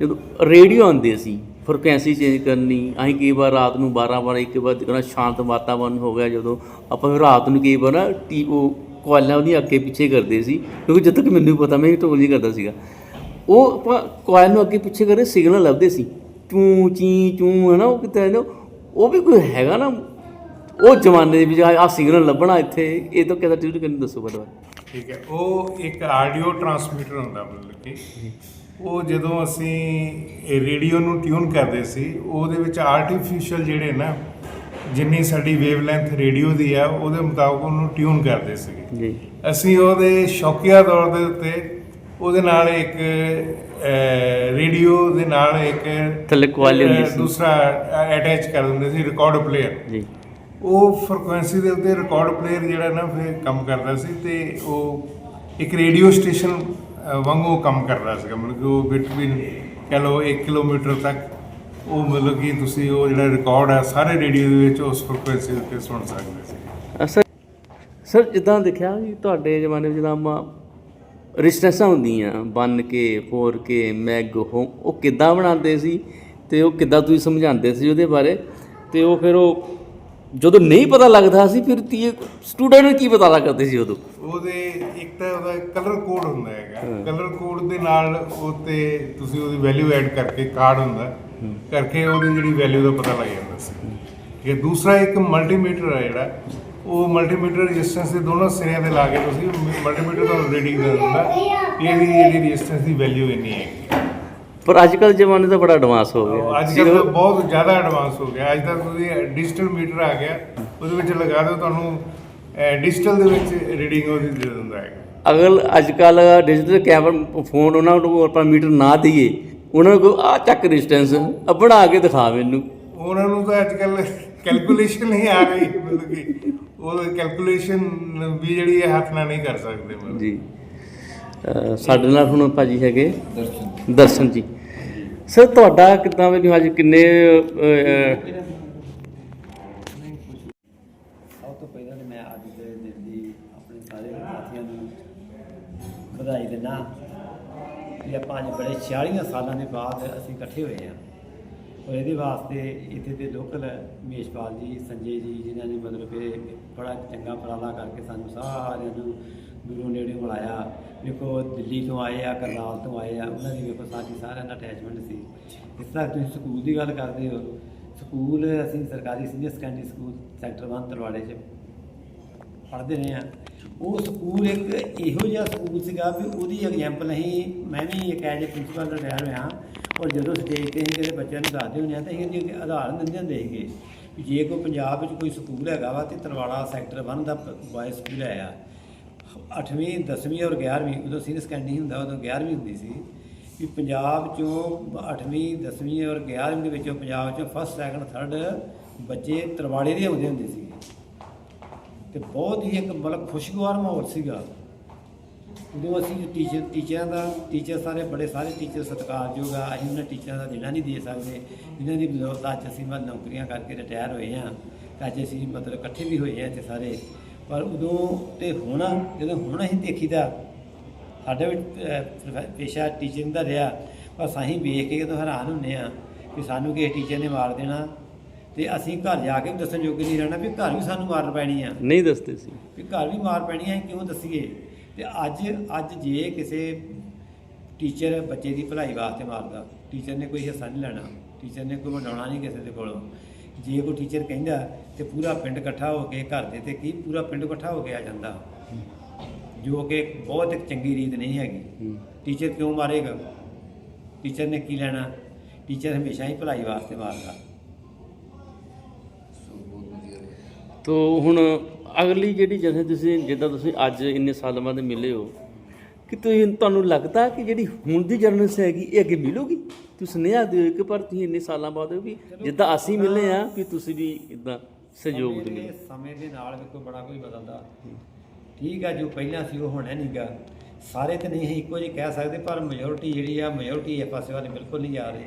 [SPEAKER 4] ਜਦੋਂ ਰੇਡੀਓ ਆਉਂਦੇ ਸੀ ਫ੍ਰੀਕੁਐਂਸੀ ਚੇਂਜ ਕਰਨੀ, ਅਸੀਂ ਕਈ ਵਾਰ ਰਾਤ ਨੂੰ 12 12 ਇੱਕ ਵਾਰ ਦੇਖਣਾ ਸ਼ਾਂਤ ਵਾਤਾਵਰਨ ਹੋ ਗਿਆ ਜਦੋਂ ਆਪਾਂ ਰਾਤ ਨੂੰ ਕਈ ਵਾਰ ਨਾ ਟੀ ਉਹ ਕੋਇਲਾਂ ਉਹਦੀ ਅੱਗੇ ਪਿੱਛੇ ਕਰਦੇ ਸੀ, ਕਿਉਂਕਿ ਜਦ ਤੱਕ ਮੈਨੂੰ ਪਤਾ, ਮੈਂ ਢੋਲ ਨਹੀਂ ਕਰਦਾ ਸੀਗਾ। ਉਹ ਆਪਾਂ ਕੋਇਲ ਨੂੰ ਅੱਗੇ ਪਿੱਛੇ ਕਰਦੇ ਸਿਗਨਲ ਲੱਭਦੇ ਸੀ, ਚੂ, ਚੀ, ਚੂ ਹੈ ਨਾ ਉਹ ਕਿਤੇ ਨਾ ਉਹ ਵੀ ਕੋਈ ਹੈਗਾ ਨਾ ਉਹ ਜ਼ਮਾਨੇ ਦੇ ਵਿੱਚ ਆ ਸਿਗਨਲ ਲੱਭਣਾ ਇੱਥੇ ਇਹ ਤਾਂ ਕਿਹਦਾ ਟਿਊਟ ਕਰਨੀ ਦੱਸੋ ਬੜਾ
[SPEAKER 9] ਠੀਕ ਹੈ ਉਹ ਇੱਕ ਆਡੀਓ ਟਰਾਂਸਮਿਟਰ ਹੁੰਦਾ ਮਤਲਬ ਕਿ ਉਹ ਜਦੋਂ ਅਸੀਂ ਇਹ ਰੇਡੀਓ ਨੂੰ ਟਿਊਨ ਕਰਦੇ ਸੀ ਉਹਦੇ ਵਿੱਚ ਆਰਟੀਫੀਸ਼ੀਅਲ ਜਿਹੜੇ ਨਾ ਜਿੰਨੀ ਸਾਡੀ ਵੇਵਲੈਂਥ ਰੇਡੀਓ ਦੀ ਆ ਉਹਦੇ ਮੁਤਾਬਕ ਉਹਨੂੰ ਟਿਊਨ ਕਰਦੇ ਸੀਗੇ
[SPEAKER 4] ਜੀ।
[SPEAKER 9] ਅਸੀਂ ਉਹਦੇ ਸ਼ੌਕੀਆ ਤੌਰ ਦੇ ਉੱਤੇ ਉਹਦੇ ਨਾਲ ਇੱਕ ਰੇਡੀਓ ਦੇ ਨਾਲ ਇੱਕ
[SPEAKER 4] ਥੱਲੇ ਕੁਆਲੀ ਹੁੰਦੀ ਸੀ।
[SPEAKER 9] ਦੂਸਰਾ ਅਟੈਚ ਕਰ ਦਿੰਦੇ ਸੀ ਰਿਕਾਰਡ ਪਲੇਅਰ
[SPEAKER 4] ਜੀ।
[SPEAKER 9] ਉਹ ਫ੍ਰੀਕੁਐਂਸੀ ਦੇ ਉੱਤੇ ਰਿਕਾਰਡ ਪਲੇਅਰ ਜਿਹੜਾ ਨਾ ਫਿਰ ਕੰਮ ਕਰਦਾ ਸੀ ਤੇ ਉਹ ਇੱਕ ਰੇਡੀਓ ਸਟੇਸ਼ਨ ਵਾਂਗੂ ਕੰਮ ਕਰਦਾ ਸੀਗਾ। ਮਤਲਬ ਕਿ ਉਹ ਬਿਟਵੀਨ ਕਹ ਲਓ 1 ਕਿਲੋਮੀਟਰ ਤੱਕ ਉਹ ਮਤਲਬ ਕਿ ਤੁਸੀਂ ਉਹ ਜਿਹੜਾ ਰਿਕਾਰਡ ਹੈ ਸਾਰੇ ਰੇਡੀਓ ਦੇ ਵਿੱਚ ਉਸ ਫ੍ਰੀਕੁਐਂਸੀ ਦੇ ਉੱਤੇ ਸੁਣ ਸਕਦੇ ਸੀ।
[SPEAKER 4] ਅਸਰ ਸਰ, ਜਿੱਦਾਂ ਦੇਖਿਆ ਵੀ ਤੁਹਾਡੇ ਜ਼ਮਾਨੇ ਵਿੱਚ ਜਿੱਦਾਂ ਆਪਾਂ ਰਿਸਟੈਂਸਾਂ ਹੁੰਦੀਆਂ ਬੰਨ ਕੇ ਫੋਰ ਕੇ ਮੈਗ ਹੋ ਉਹ ਕਿੱਦਾਂ ਬਣਾਉਂਦੇ ਸੀ ਤੇ ਉਹ ਕਿੱਦਾਂ ਤੁਸੀਂ ਸਮਝਾਉਂਦੇ ਸੀ ਉਹਦੇ ਬਾਰੇ? ਤੇ ਉਹ ਫਿਰ ਉਹ ਜਦੋਂ ਨਹੀਂ ਪਤਾ ਲੱਗਦਾ ਸੀ, ਫਿਰ ਤੀ ਸਟੂਡੈਂਟ ਨੂੰ ਕੀ ਪਤਾ ਲੱਗਦੇ ਸੀ ਉਦੋਂ?
[SPEAKER 9] ਉਹਦੇ ਇੱਕ ਤਾਂ ਉਹਦਾ ਕਲਰ ਕੋਡ ਹੁੰਦਾ ਹੈਗਾ। ਕਲਰ ਕੋਡ ਦੇ ਨਾਲ ਉਹ 'ਤੇ ਤੁਸੀਂ ਉਹਦੀ ਵੈਲਿਊ ਐਡ ਕਰਕੇ ਕਾਰਡ ਹੁੰਦਾ। ਕਰਕੇ ਉਹਦੀ ਜਿਹੜੀ ਵੈਲਿਊ ਦਾ ਪਤਾ ਲੱਗ ਜਾਂਦਾ ਸੀ। ਇਹ ਦੂਸਰਾ ਇੱਕ ਮਲਟੀਮੀਟਰ ਹੈ ਜਿਹੜਾ, ਉਹ ਮਲਟੀਮੀਟਰ ਰੈਜ਼ਿਸਟੈਂਸ ਦੇ ਦੋਨੋਂ ਸਿਰਿਆਂ ਤੇ ਲਾ ਕੇ ਤੁਸੀਂ ਮਲਟੀਮੀਟਰ ਤੁਹਾਨੂੰ ਰੀਡਿੰਗ ਦੇ ਦਿੰਦਾ। ਕਿ ਇਹਦੀ ਜਿਹੜੀ ਰੈਜ਼ਿਸਟੈਂਸ ਦੀ ਵੈਲਿਊ ਇੰਨੀ ਹੈ
[SPEAKER 4] ਪਰ ਅੱਜ ਕੱਲ੍ਹ ਜ਼ਮਾਨੇ ਤਾਂ ਬੜਾ ਐਡਵਾਂਸ ਹੋ ਗਿਆ।
[SPEAKER 9] ਅੱਜ ਕੱਲ੍ਹ ਤਾਂ ਬਹੁਤ ਜ਼ਿਆਦਾ ਐਡਵਾਂਸ ਹੋ ਗਿਆ। ਅੱਜ ਤੱਕ ਤੁਸੀਂ ਡਿਜੀਟਲ ਮੀਟਰ ਆ ਗਿਆ। ਉਹਦੇ ਵਿੱਚ ਲਗਾ ਦਿਓ ਤੁਹਾਨੂੰ ਡਿਜੀਟਲ ਦੇ ਵਿੱਚ ਰੀਡਿੰਗ ਉਹਦੀ ਦੇ ਦਿੰਦਾ ਹੈਗਾ
[SPEAKER 4] ਅਗਰ ਅੱਜ ਕੱਲ ਡਿਜੀਟਲ ਕੈਮਰਾ ਫੋਨ ਉਹਨਾਂ ਨੂੰ ਆਪਾਂ ਮੀਟਰ ਨਾ ਦਈਏ ਉਹਨਾਂ ਨੂੰ ਆ ਚੱਕ ਡਿਸਟੈਂਸ ਆ ਬਣਾ ਕੇ ਦਿਖਾ ਮੈਨੂੰ।
[SPEAKER 9] ਉਹਨਾਂ ਨੂੰ ਤਾਂ ਅੱਜ ਕੱਲ ਕੈਲਕੂਲੇਸ਼ਨ ਹੀ ਆ ਗਈ। ਮਤਲਬ ਕਿ ਉਹ ਕੈਲਕੂਲੇਸ਼ਨ ਵੀ ਜਿਹੜੀ ਹੈ ਹੱਥ ਨਾਲ ਨਹੀਂ ਕਰ ਸਕਦੇ। ਮਤਲਬ
[SPEAKER 4] ਜੀ ਸਾਡੇ ਨਾਲ ਹੁਣ ਭਾਜੀ ਹੈਗੇ। ਦਰਸ਼ਨ। ਦਰਸ਼ਨ ਜੀ। ਸਰ ਤੁਹਾਡਾ ਕਿੱਦਾਂ ਵੀ ਅੱਜ ਕਿੰਨੇ ਅਹ,
[SPEAKER 10] ਸਭ ਤੋਂ ਪਹਿਲਾਂ ਤਾਂ ਮੈਂ ਅੱਜ ਦੇ ਦਿਨ ਦੀ ਆਪਣੇ ਸਾਰੇ ਸਾਥੀਆਂ ਨੂੰ ਵਧਾਈ ਦਿੰਦਾ ਕਿ ਆਪਾਂ ਅੱਜ ਬੜੇ 46 ਸਾਲਾਂ ਦੇ ਬਾਅਦ ਅਸੀਂ ਇਕੱਠੇ ਹੋਏ ਹਾਂ। ਔਰ ਇਹਦੇ ਵਾਸਤੇ ਇੱਥੇ ਦੇ ਲੋਕਲ ਮੇਸ਼ਪਾਲ ਜੀ ਸੰਜੇ ਜੀ ਜਿਨ੍ਹਾਂ ਨੇ ਮਤਲਬ ਕਿ ਬੜਾ ਚੰਗਾ ਉਪਰਾਲਾ ਕਰਕੇ ਸਾਨੂੰ ਸਾਰਿਆਂ ਨੂੰ ਦੂਰੋਂ ਨੇੜੇ ਬੁਲਾਇਆ ਵੇਖੋ ਦਿੱਲੀ ਤੋਂ ਆਏ ਆ, ਕਰਨਾਲ ਤੋਂ ਆਏ ਆ, ਉਹਨਾਂ ਦੀ ਵੇਖੋ ਸਾਡੀ ਸਾਰਿਆਂ ਨਾਲ ਅਟੈਚਮੈਂਟ ਸੀ। ਇਸ ਤਰ੍ਹਾਂ ਤੁਸੀਂ ਸਕੂਲ ਦੀ ਗੱਲ ਕਰਦੇ ਹੋ, ਸਕੂਲ ਅਸੀਂ ਸਰਕਾਰੀ ਸੀਨੀਅਰ ਸੈਕੰਡਰੀ ਸਕੂਲ ਸੈਕਟਰ 1 ਤਲਵਾੜੇ 'ਚ ਪੜ੍ਹਦੇ ਰਹੇ ਆ ਉਹ ਸਕੂਲ ਇੱਕ ਇਹੋ ਜਿਹਾ ਸਕੂਲ ਸੀਗਾ ਵੀ ਉਹਦੀ ਐਗਜ਼ਾਮਪਲ ਅਸੀਂ, ਮੈਂ ਵੀ ਇੱਕ ਐਜ ਪ੍ਰਿੰਸੀਪਲ ਰਿਟਾਇਰ ਹੋਇਆ, ਔਰ ਜਦੋਂ ਸਟੇਜ ਤੇ ਅਸੀਂ ਕਿਤੇ ਬੱਚਿਆਂ ਨੂੰ ਦੱਸਦੇ ਹੁੰਦੇ ਆ ਤਾਂ ਅਸੀਂ ਇਹਦੀ ਉਦਾਹਰਨ ਦਿੰਦੇ ਹੁੰਦੇ ਸੀਗੇ ਵੀ ਜੇ ਕੋਈ ਪੰਜਾਬ ਵਿੱਚ ਕੋਈ ਸਕੂਲ ਹੈਗਾ ਵਾ ਤੇ ਤਲਵਾੜਾ ਸੈਕਟਰ 1 ਦਾ ਬॉय ਸਕੂਲ ਹੈ 8ਵੀਂ 10ਵੀਂ ਔਰ 11ਵੀਂ ਉਦੋਂ ਸੀਨੀਅਰ ਸੈਕੰਡਰੀ ਹੁੰਦਾ, ਉਦੋਂ 11ਵੀਂ ਹੁੰਦੀ ਸੀ ਵੀ ਪੰਜਾਬ ਚੋਂ 8ਵੀਂ 10ਵੀਂ ਔਰ 11ਵੀਂ ਦੇ ਵਿੱਚੋਂ ਪੰਜਾਬ ਚੋਂ ਫਸਟ ਸੈਕੰਡ ਥਰਡ ਬੱਚੇ ਤਰਵਾੜੇ ਦੇ ਆਉਂਦੇ ਹੁੰਦੇ ਸੀ। ਤੇ ਬਹੁਤ ਹੀ ਇੱਕ ਮਤਲਬ ਖੁਸ਼ਗਵਾਰ ਮਾਹੌਲ ਸੀਗਾ। ਉਦੋਂ ਅਸੀਂ ਟੀਚਰ ਟੀਚਰਾਂ ਦਾ ਟੀਚਰ ਸਾਰੇ ਬੜੇ ਸਾਰੇ ਟੀਚਰ ਸਤਿਕਾਰਯੋਗ ਆ। ਅਸੀਂ ਉਹਨਾਂ ਟੀਚਰਾਂ ਦਾ ਦੇਣਾ ਨਹੀਂ ਦੇ ਸਕਦੇ। ਜਿਨ੍ਹਾਂ ਦੀ ਬਦੌਲਤ ਅੱਜ ਅਸੀਂ ਮਤਲਬ ਨੌਕਰੀਆਂ ਕਰਕੇ ਰਿਟਾਇਰ ਹੋਏ ਹਾਂ। ਅੱਜ ਅਸੀਂ ਮਤਲਬ ਇਕੱਠੇ ਵੀ ਹੋਏ ਹਾਂ ਇੱਥੇ ਸਾਰੇ। ਪਰ ਉਦੋਂ ਤੇ ਹੁਣ ਜਦੋਂ ਹੁਣ ਅਸੀਂ ਦੇਖੀਦਾ ਸਾਡੇ ਵਿੱਚ ਪੇਸ਼ਾ ਟੀਚਿੰਗ ਦਾ ਰਿਹਾ ਪਰ ਅਸੀਂ ਵੇਖ ਕੇ ਜਦੋਂ ਹੈਰਾਨ ਹੁੰਨੇ ਆ ਕਿ ਸਾਨੂੰ ਕਿਸੇ ਟੀਚਰ ਨੇ ਮਾਰ ਦੇਣਾ ਤੇ ਅਸੀਂ ਘਰ ਜਾ ਕੇ ਵੀ ਦੱਸਣ ਜੋਗੇ ਨਹੀਂ ਰਹਿਣਾ ਵੀ ਘਰ ਵੀ ਸਾਨੂੰ ਮਾਰ ਪੈਣੀ ਆ।
[SPEAKER 4] ਨਹੀਂ ਦੱਸਦੇ ਸੀ।
[SPEAKER 10] ਵੀ ਘਰ ਵੀ ਮਾਰ ਪੈਣੀ ਹੈ ਕਿਉਂ ਦੱਸੀਏ? ਤੇ ਅੱਜ ਅੱਜ ਜੇ ਕਿਸੇ ਟੀਚਰ ਬੱਚੇ ਦੀ ਭਲਾਈ ਵਾਸਤੇ ਮਾਰਦਾ ਟੀਚਰ ਨੇ ਕੋਈ ਹਿੱਸਾ ਨਹੀਂ ਲੈਣਾ ਟੀਚਰ ਨੇ ਕੋਈ ਵਡਾਉਣਾ ਨਹੀਂ ਕਿਸੇ ਦੇ ਕੋਲੋਂ ਜੇ ਕੋਈ ਟੀਚਰ ਕਹਿੰਦਾ ਤੇ ਪੂਰਾ ਪਿੰਡ ਇਕੱਠਾ ਹੋ ਕੇ ਘਰ ਦੇ ਤੇ ਕੀ ਪੂਰਾ ਪਿੰਡ ਇਕੱਠਾ ਹੋ ਕੇ ਆ ਜਾਂਦਾ? ਜੋ ਕਿ ਬਹੁਤ ਇੱਕ ਚੰਗੀ ਰੀਤ ਨਹੀਂ ਹੈਗੀ। ਟੀਚਰ ਕਿਉਂ ਮਾਰੇਗਾ? ਟੀਚਰ ਨੇ ਕੀ ਲੈਣਾ? ਟੀਚਰ ਹਮੇਸ਼ਾ ਹੀ ਭਲਾਈ ਵਾਸਤੇ ਮਾਰਦਾ।
[SPEAKER 4] ਤੋ ਹੁਣ ਅਗਲੀ ਜਿਹੜੀ ਜਥੇ ਤੁਸੀਂ ਜਿੱਦਾਂ ਤੁਸੀਂ ਅੱਜ ਇੰਨੇ ਸਾਲਾਂ ਬਾਅਦ ਮਿਲੇ ਹੋ ਕਿ ਤੁਸੀਂ ਤੁਹਾਨੂੰ ਲੱਗਦਾ ਕਿ ਜਿਹੜੀ ਹੁਣ ਦੀ ਜਨਰੇਸ਼ਨ ਹੈਗੀ ਇਹ ਅੱਗੇ ਮਿਲੂਗੀ? ਤੁਸੀਂ ਸੁਨੇਹਾ ਦਿਓ ਕਿ ਪਰ ਤੁਸੀਂ ਇੰਨੇ ਸਾਲਾਂ ਬਾਅਦ ਹੋ ਵੀ ਜਿੱਦਾਂ ਅਸੀਂ ਮਿਲੇ ਆ ਵੀ ਤੁਸੀਂ ਵੀ ਇਦਾਂ ਸਹਿਯੋਗ ਦਿਓ
[SPEAKER 10] ਸਮੇਂ ਦੇ ਨਾਲ ਵੀ ਕੋਈ ਬੜਾ ਕੋਈ ਬਦਲਦਾ। ਠੀਕ ਆ ਜੋ ਪਹਿਲਾਂ ਸੀ ਉਹ ਹੋਣਾ ਨਹੀਂਗਾ ਸਾਰੇ ਤੇ ਨਹੀਂ ਇੱਕੋ ਜਿਹੇ ਕਹਿ ਸਕਦੇ ਪਰ ਮੈਜੋਰਟੀ ਜਿਹੜੀ ਆ ਮੈਜੋਰਟੀ ਇਹ ਪਾਸੇ ਵਾਲੇ ਬਿਲਕੁਲ ਨਹੀਂ ਜਾ ਰਹੀ।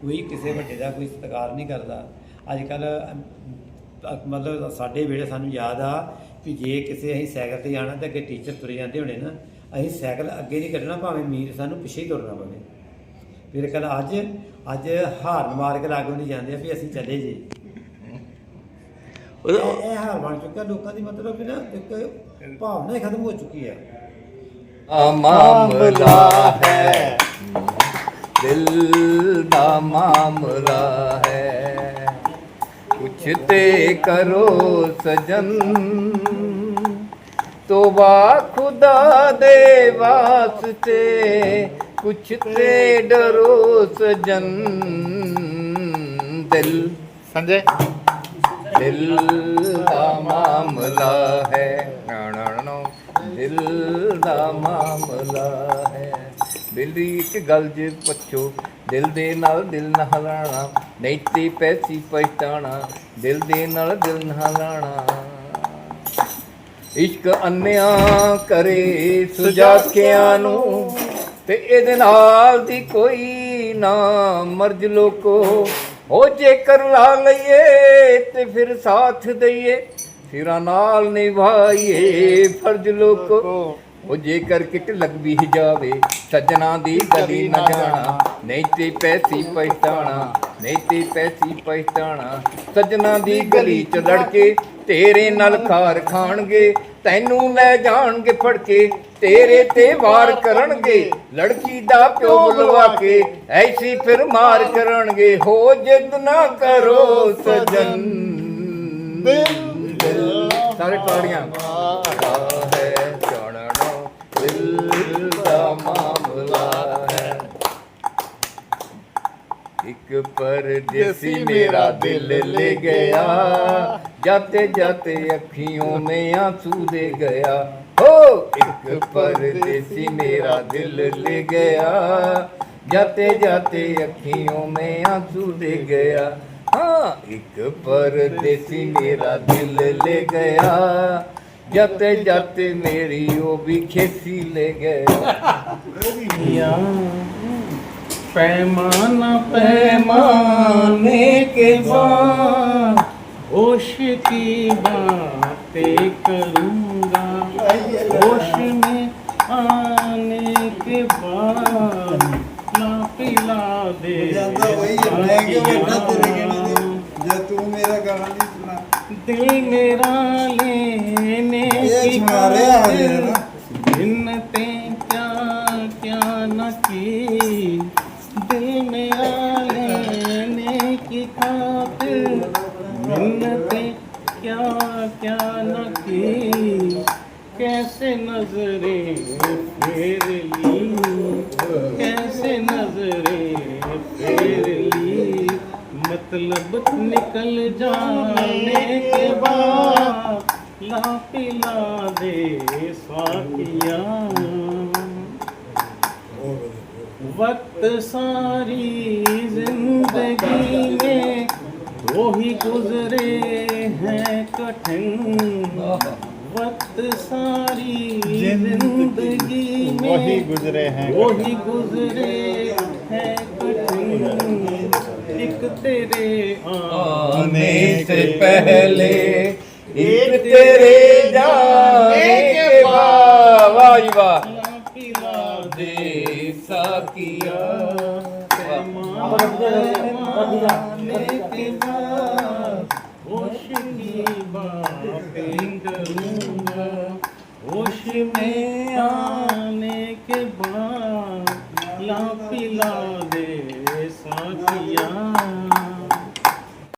[SPEAKER 10] ਕੋਈ ਕਿਸੇ ਵੱਡੇ ਦਾ ਕੋਈ ਸਤਿਕਾਰ ਨਹੀਂ ਕਰਦਾ। ਅੱਜ ਕੱਲ ਮਤਲਬ ਸਾਡੇ ਵੇਲੇ ਸਾਨੂੰ ਯਾਦ ਆ ਕਿ ਜੇ ਕਿਸੇ ਅਸੀਂ ਸਾਈਕਲ ਤੇ ਜਾਣਾ ਤਾਂ ਅੱਗੇ ਟੀਚਰ ਤੁਰੇ ਜਾਂਦੇ ਹੋਣੇ ਨਾ। ਅਸੀਂ ਸਾਈਕਲ ਅੱਗੇ ਨਹੀਂ ਕੱਢਣਾ ਭਾਵੇਂ ਮੀਰ ਸਾਨੂੰ ਪਿੱਛੇ ਹੀ ਤੁਰਨਾ ਪਵੇ। ਫਿਰ ਕੱਲ ਅੱਜ ਅੱਜ ਹਾਰਨ ਮਾਰ ਕੇ ਲਾਗੋਂ ਨਹੀਂ ਜਾਂਦੇ ਆ ਵੀ ਅਸੀਂ ਚੱਲੇ ਜੀ। ਇਹ ਇਹ ਹਾਲ ਬਣ ਚੁੱਕਾ ਲੋਕਾਂ ਦੀ ਮਤਲਬ ਕਿ ਨਾ ਇੱਕ ਭਾਵਨਾ ਹੀ ਖਤਮ ਹੋ ਚੁੱਕੀ ਹੈ।
[SPEAKER 5] ਮਾਮਲਾ ਹੈ। ਦਿਲ ਦਾ ਮਾਮਲਾ ਹੈ। ਕੁਛ ਤੇ ਕਰੋ ਸਜਨ। ਤੋਬਾ ਖੁਦਾ ਦੇ ਵਾਸਤੇ ਕੁਛ ਤੇ ਡਰੋ ਸਜਨ ਦਿਲ। ਸੰਜੇ? ਦਿਲ ਦਾ ਮਾਮਲਾ ਹੈ। ਨਾ ਨਾ ਨਾ, ਨਾ। ਦਿਲ ਦਾ ਮਾਮਲਾ ਹੈ। ਦਿਲ ਦੀ ਇੱਕ ਗੱਲ ਜੇ ਪੁੱਛੋ ਦਿਲ ਦੇ ਨਾਲ ਦਿਲ ਨਾ ਹਲਾਣਾ ਨਹੀਂ ਤੇ ਪੈਸੀ ਪਛਤਾਣਾ ਦਿਲ ਦੇ ਨਾਲ ਦਿਲ ਨਾ ਹਲਾਣਾ ਇਸ਼ਕ ਅੰਨਿਆ ਕਰੇ ਸੁਜਾਕਿਆਂ ਨੂੰ ਤੇ ਇਹਦੇ ਨਾਲ ਦੀ ਕੋਈ ਨਾ ਮਰਜ ਲੋਕੋ। ਹੋ ਜੇਕਰ ਲਾ ਲਈਏ ਤੇ ਫਿਰ ਸਾਥ ਦਈਏ ਸਿਰਾਂ ਨਾਲ ਨਿਭਾਈਏ ਫਰਜ਼ ਲੋਕੋ। ਉਹ ਜੇਕਰ ਕਿਟ ਲੱਗ ਵੀ ਜਾਵੇ ਸੱਜਣਾ ਦੀ ਗਲੀ ਨਾ ਜਾਣਾ। ਨਹੀਂ ਤੇ ਪੈਸੀ ਪਛਤਾਣਾ ਨਹੀਂ ਤੇ ਪੈਸੀ ਪਛਤਾਣਾ। ਸੱਜਣਾ ਦੀ ਗਲੀ ਚ ਲੜ ਕੇ ਤੇਰੇ ਨਾਲ ਖਾਰ ਖਾਣਗੇ ਤੈਨੂੰ ਲੈ ਜਾਣਗੇ ਫੜ ਕੇ ਤੇਰੇ ਤੇ ਵਾਰ ਕਰਨਗੇ ਲੜਕੀ ਦਾ ਪਿਓ ਬੁਲਵਾ ਕੇ ਐਸੀ ਫਿਰ ਮਾਰ ਕਰਨਗੇ ਹੋ ਜਿੱਦ ਨਾ ਕਰੋ ਸਜਨ। ਸਾਰੇ ਤਾੜੀਆਂ ਇੱਕ परदेसी मेरा दिल ले गया जाते जाते अखियों में आंसू दे गया हो एक परदेसी मेरा दिल ले गया जाते जाते अखियों में आंसू दे गया हाँ एक परदेसी मेरा दिल ले गया जाते जाते मेरी वो भी खेसी ले गया
[SPEAKER 11] पैमाना पैमाने के बाद होश की बातें करूँगा होश में आने के बाद ना पिला दे तू मेरा गाना नहीं सुना दिल मेरा लेने की نکل جانے کے بعد لا پلا دے ساکیا وقت ساری زندگی میں وہی گزرے ہیں کٹھن وقت ساری
[SPEAKER 5] زندگی میں گزرے ہیں وہی گزرے ہیں کٹھن ਇੱਕ ਤੇਰੇ ਆਨੇ
[SPEAKER 11] ਸੇ
[SPEAKER 5] ਪਹਿਲੇ ਇੱਕ
[SPEAKER 11] ਤੇਰੇ ਜਾਣੇ ਕੇ ਬਾਅਦ ਵਾਹ। ਜੀ ਵਾਹ। ਦੇ ਸਾਕੀਆ ਹੋਸ਼ ਕੀ ਬਾਪਿੰਗ ਰੂੰਗਾ ਹੋਸ਼ ਮੈਂ ਆ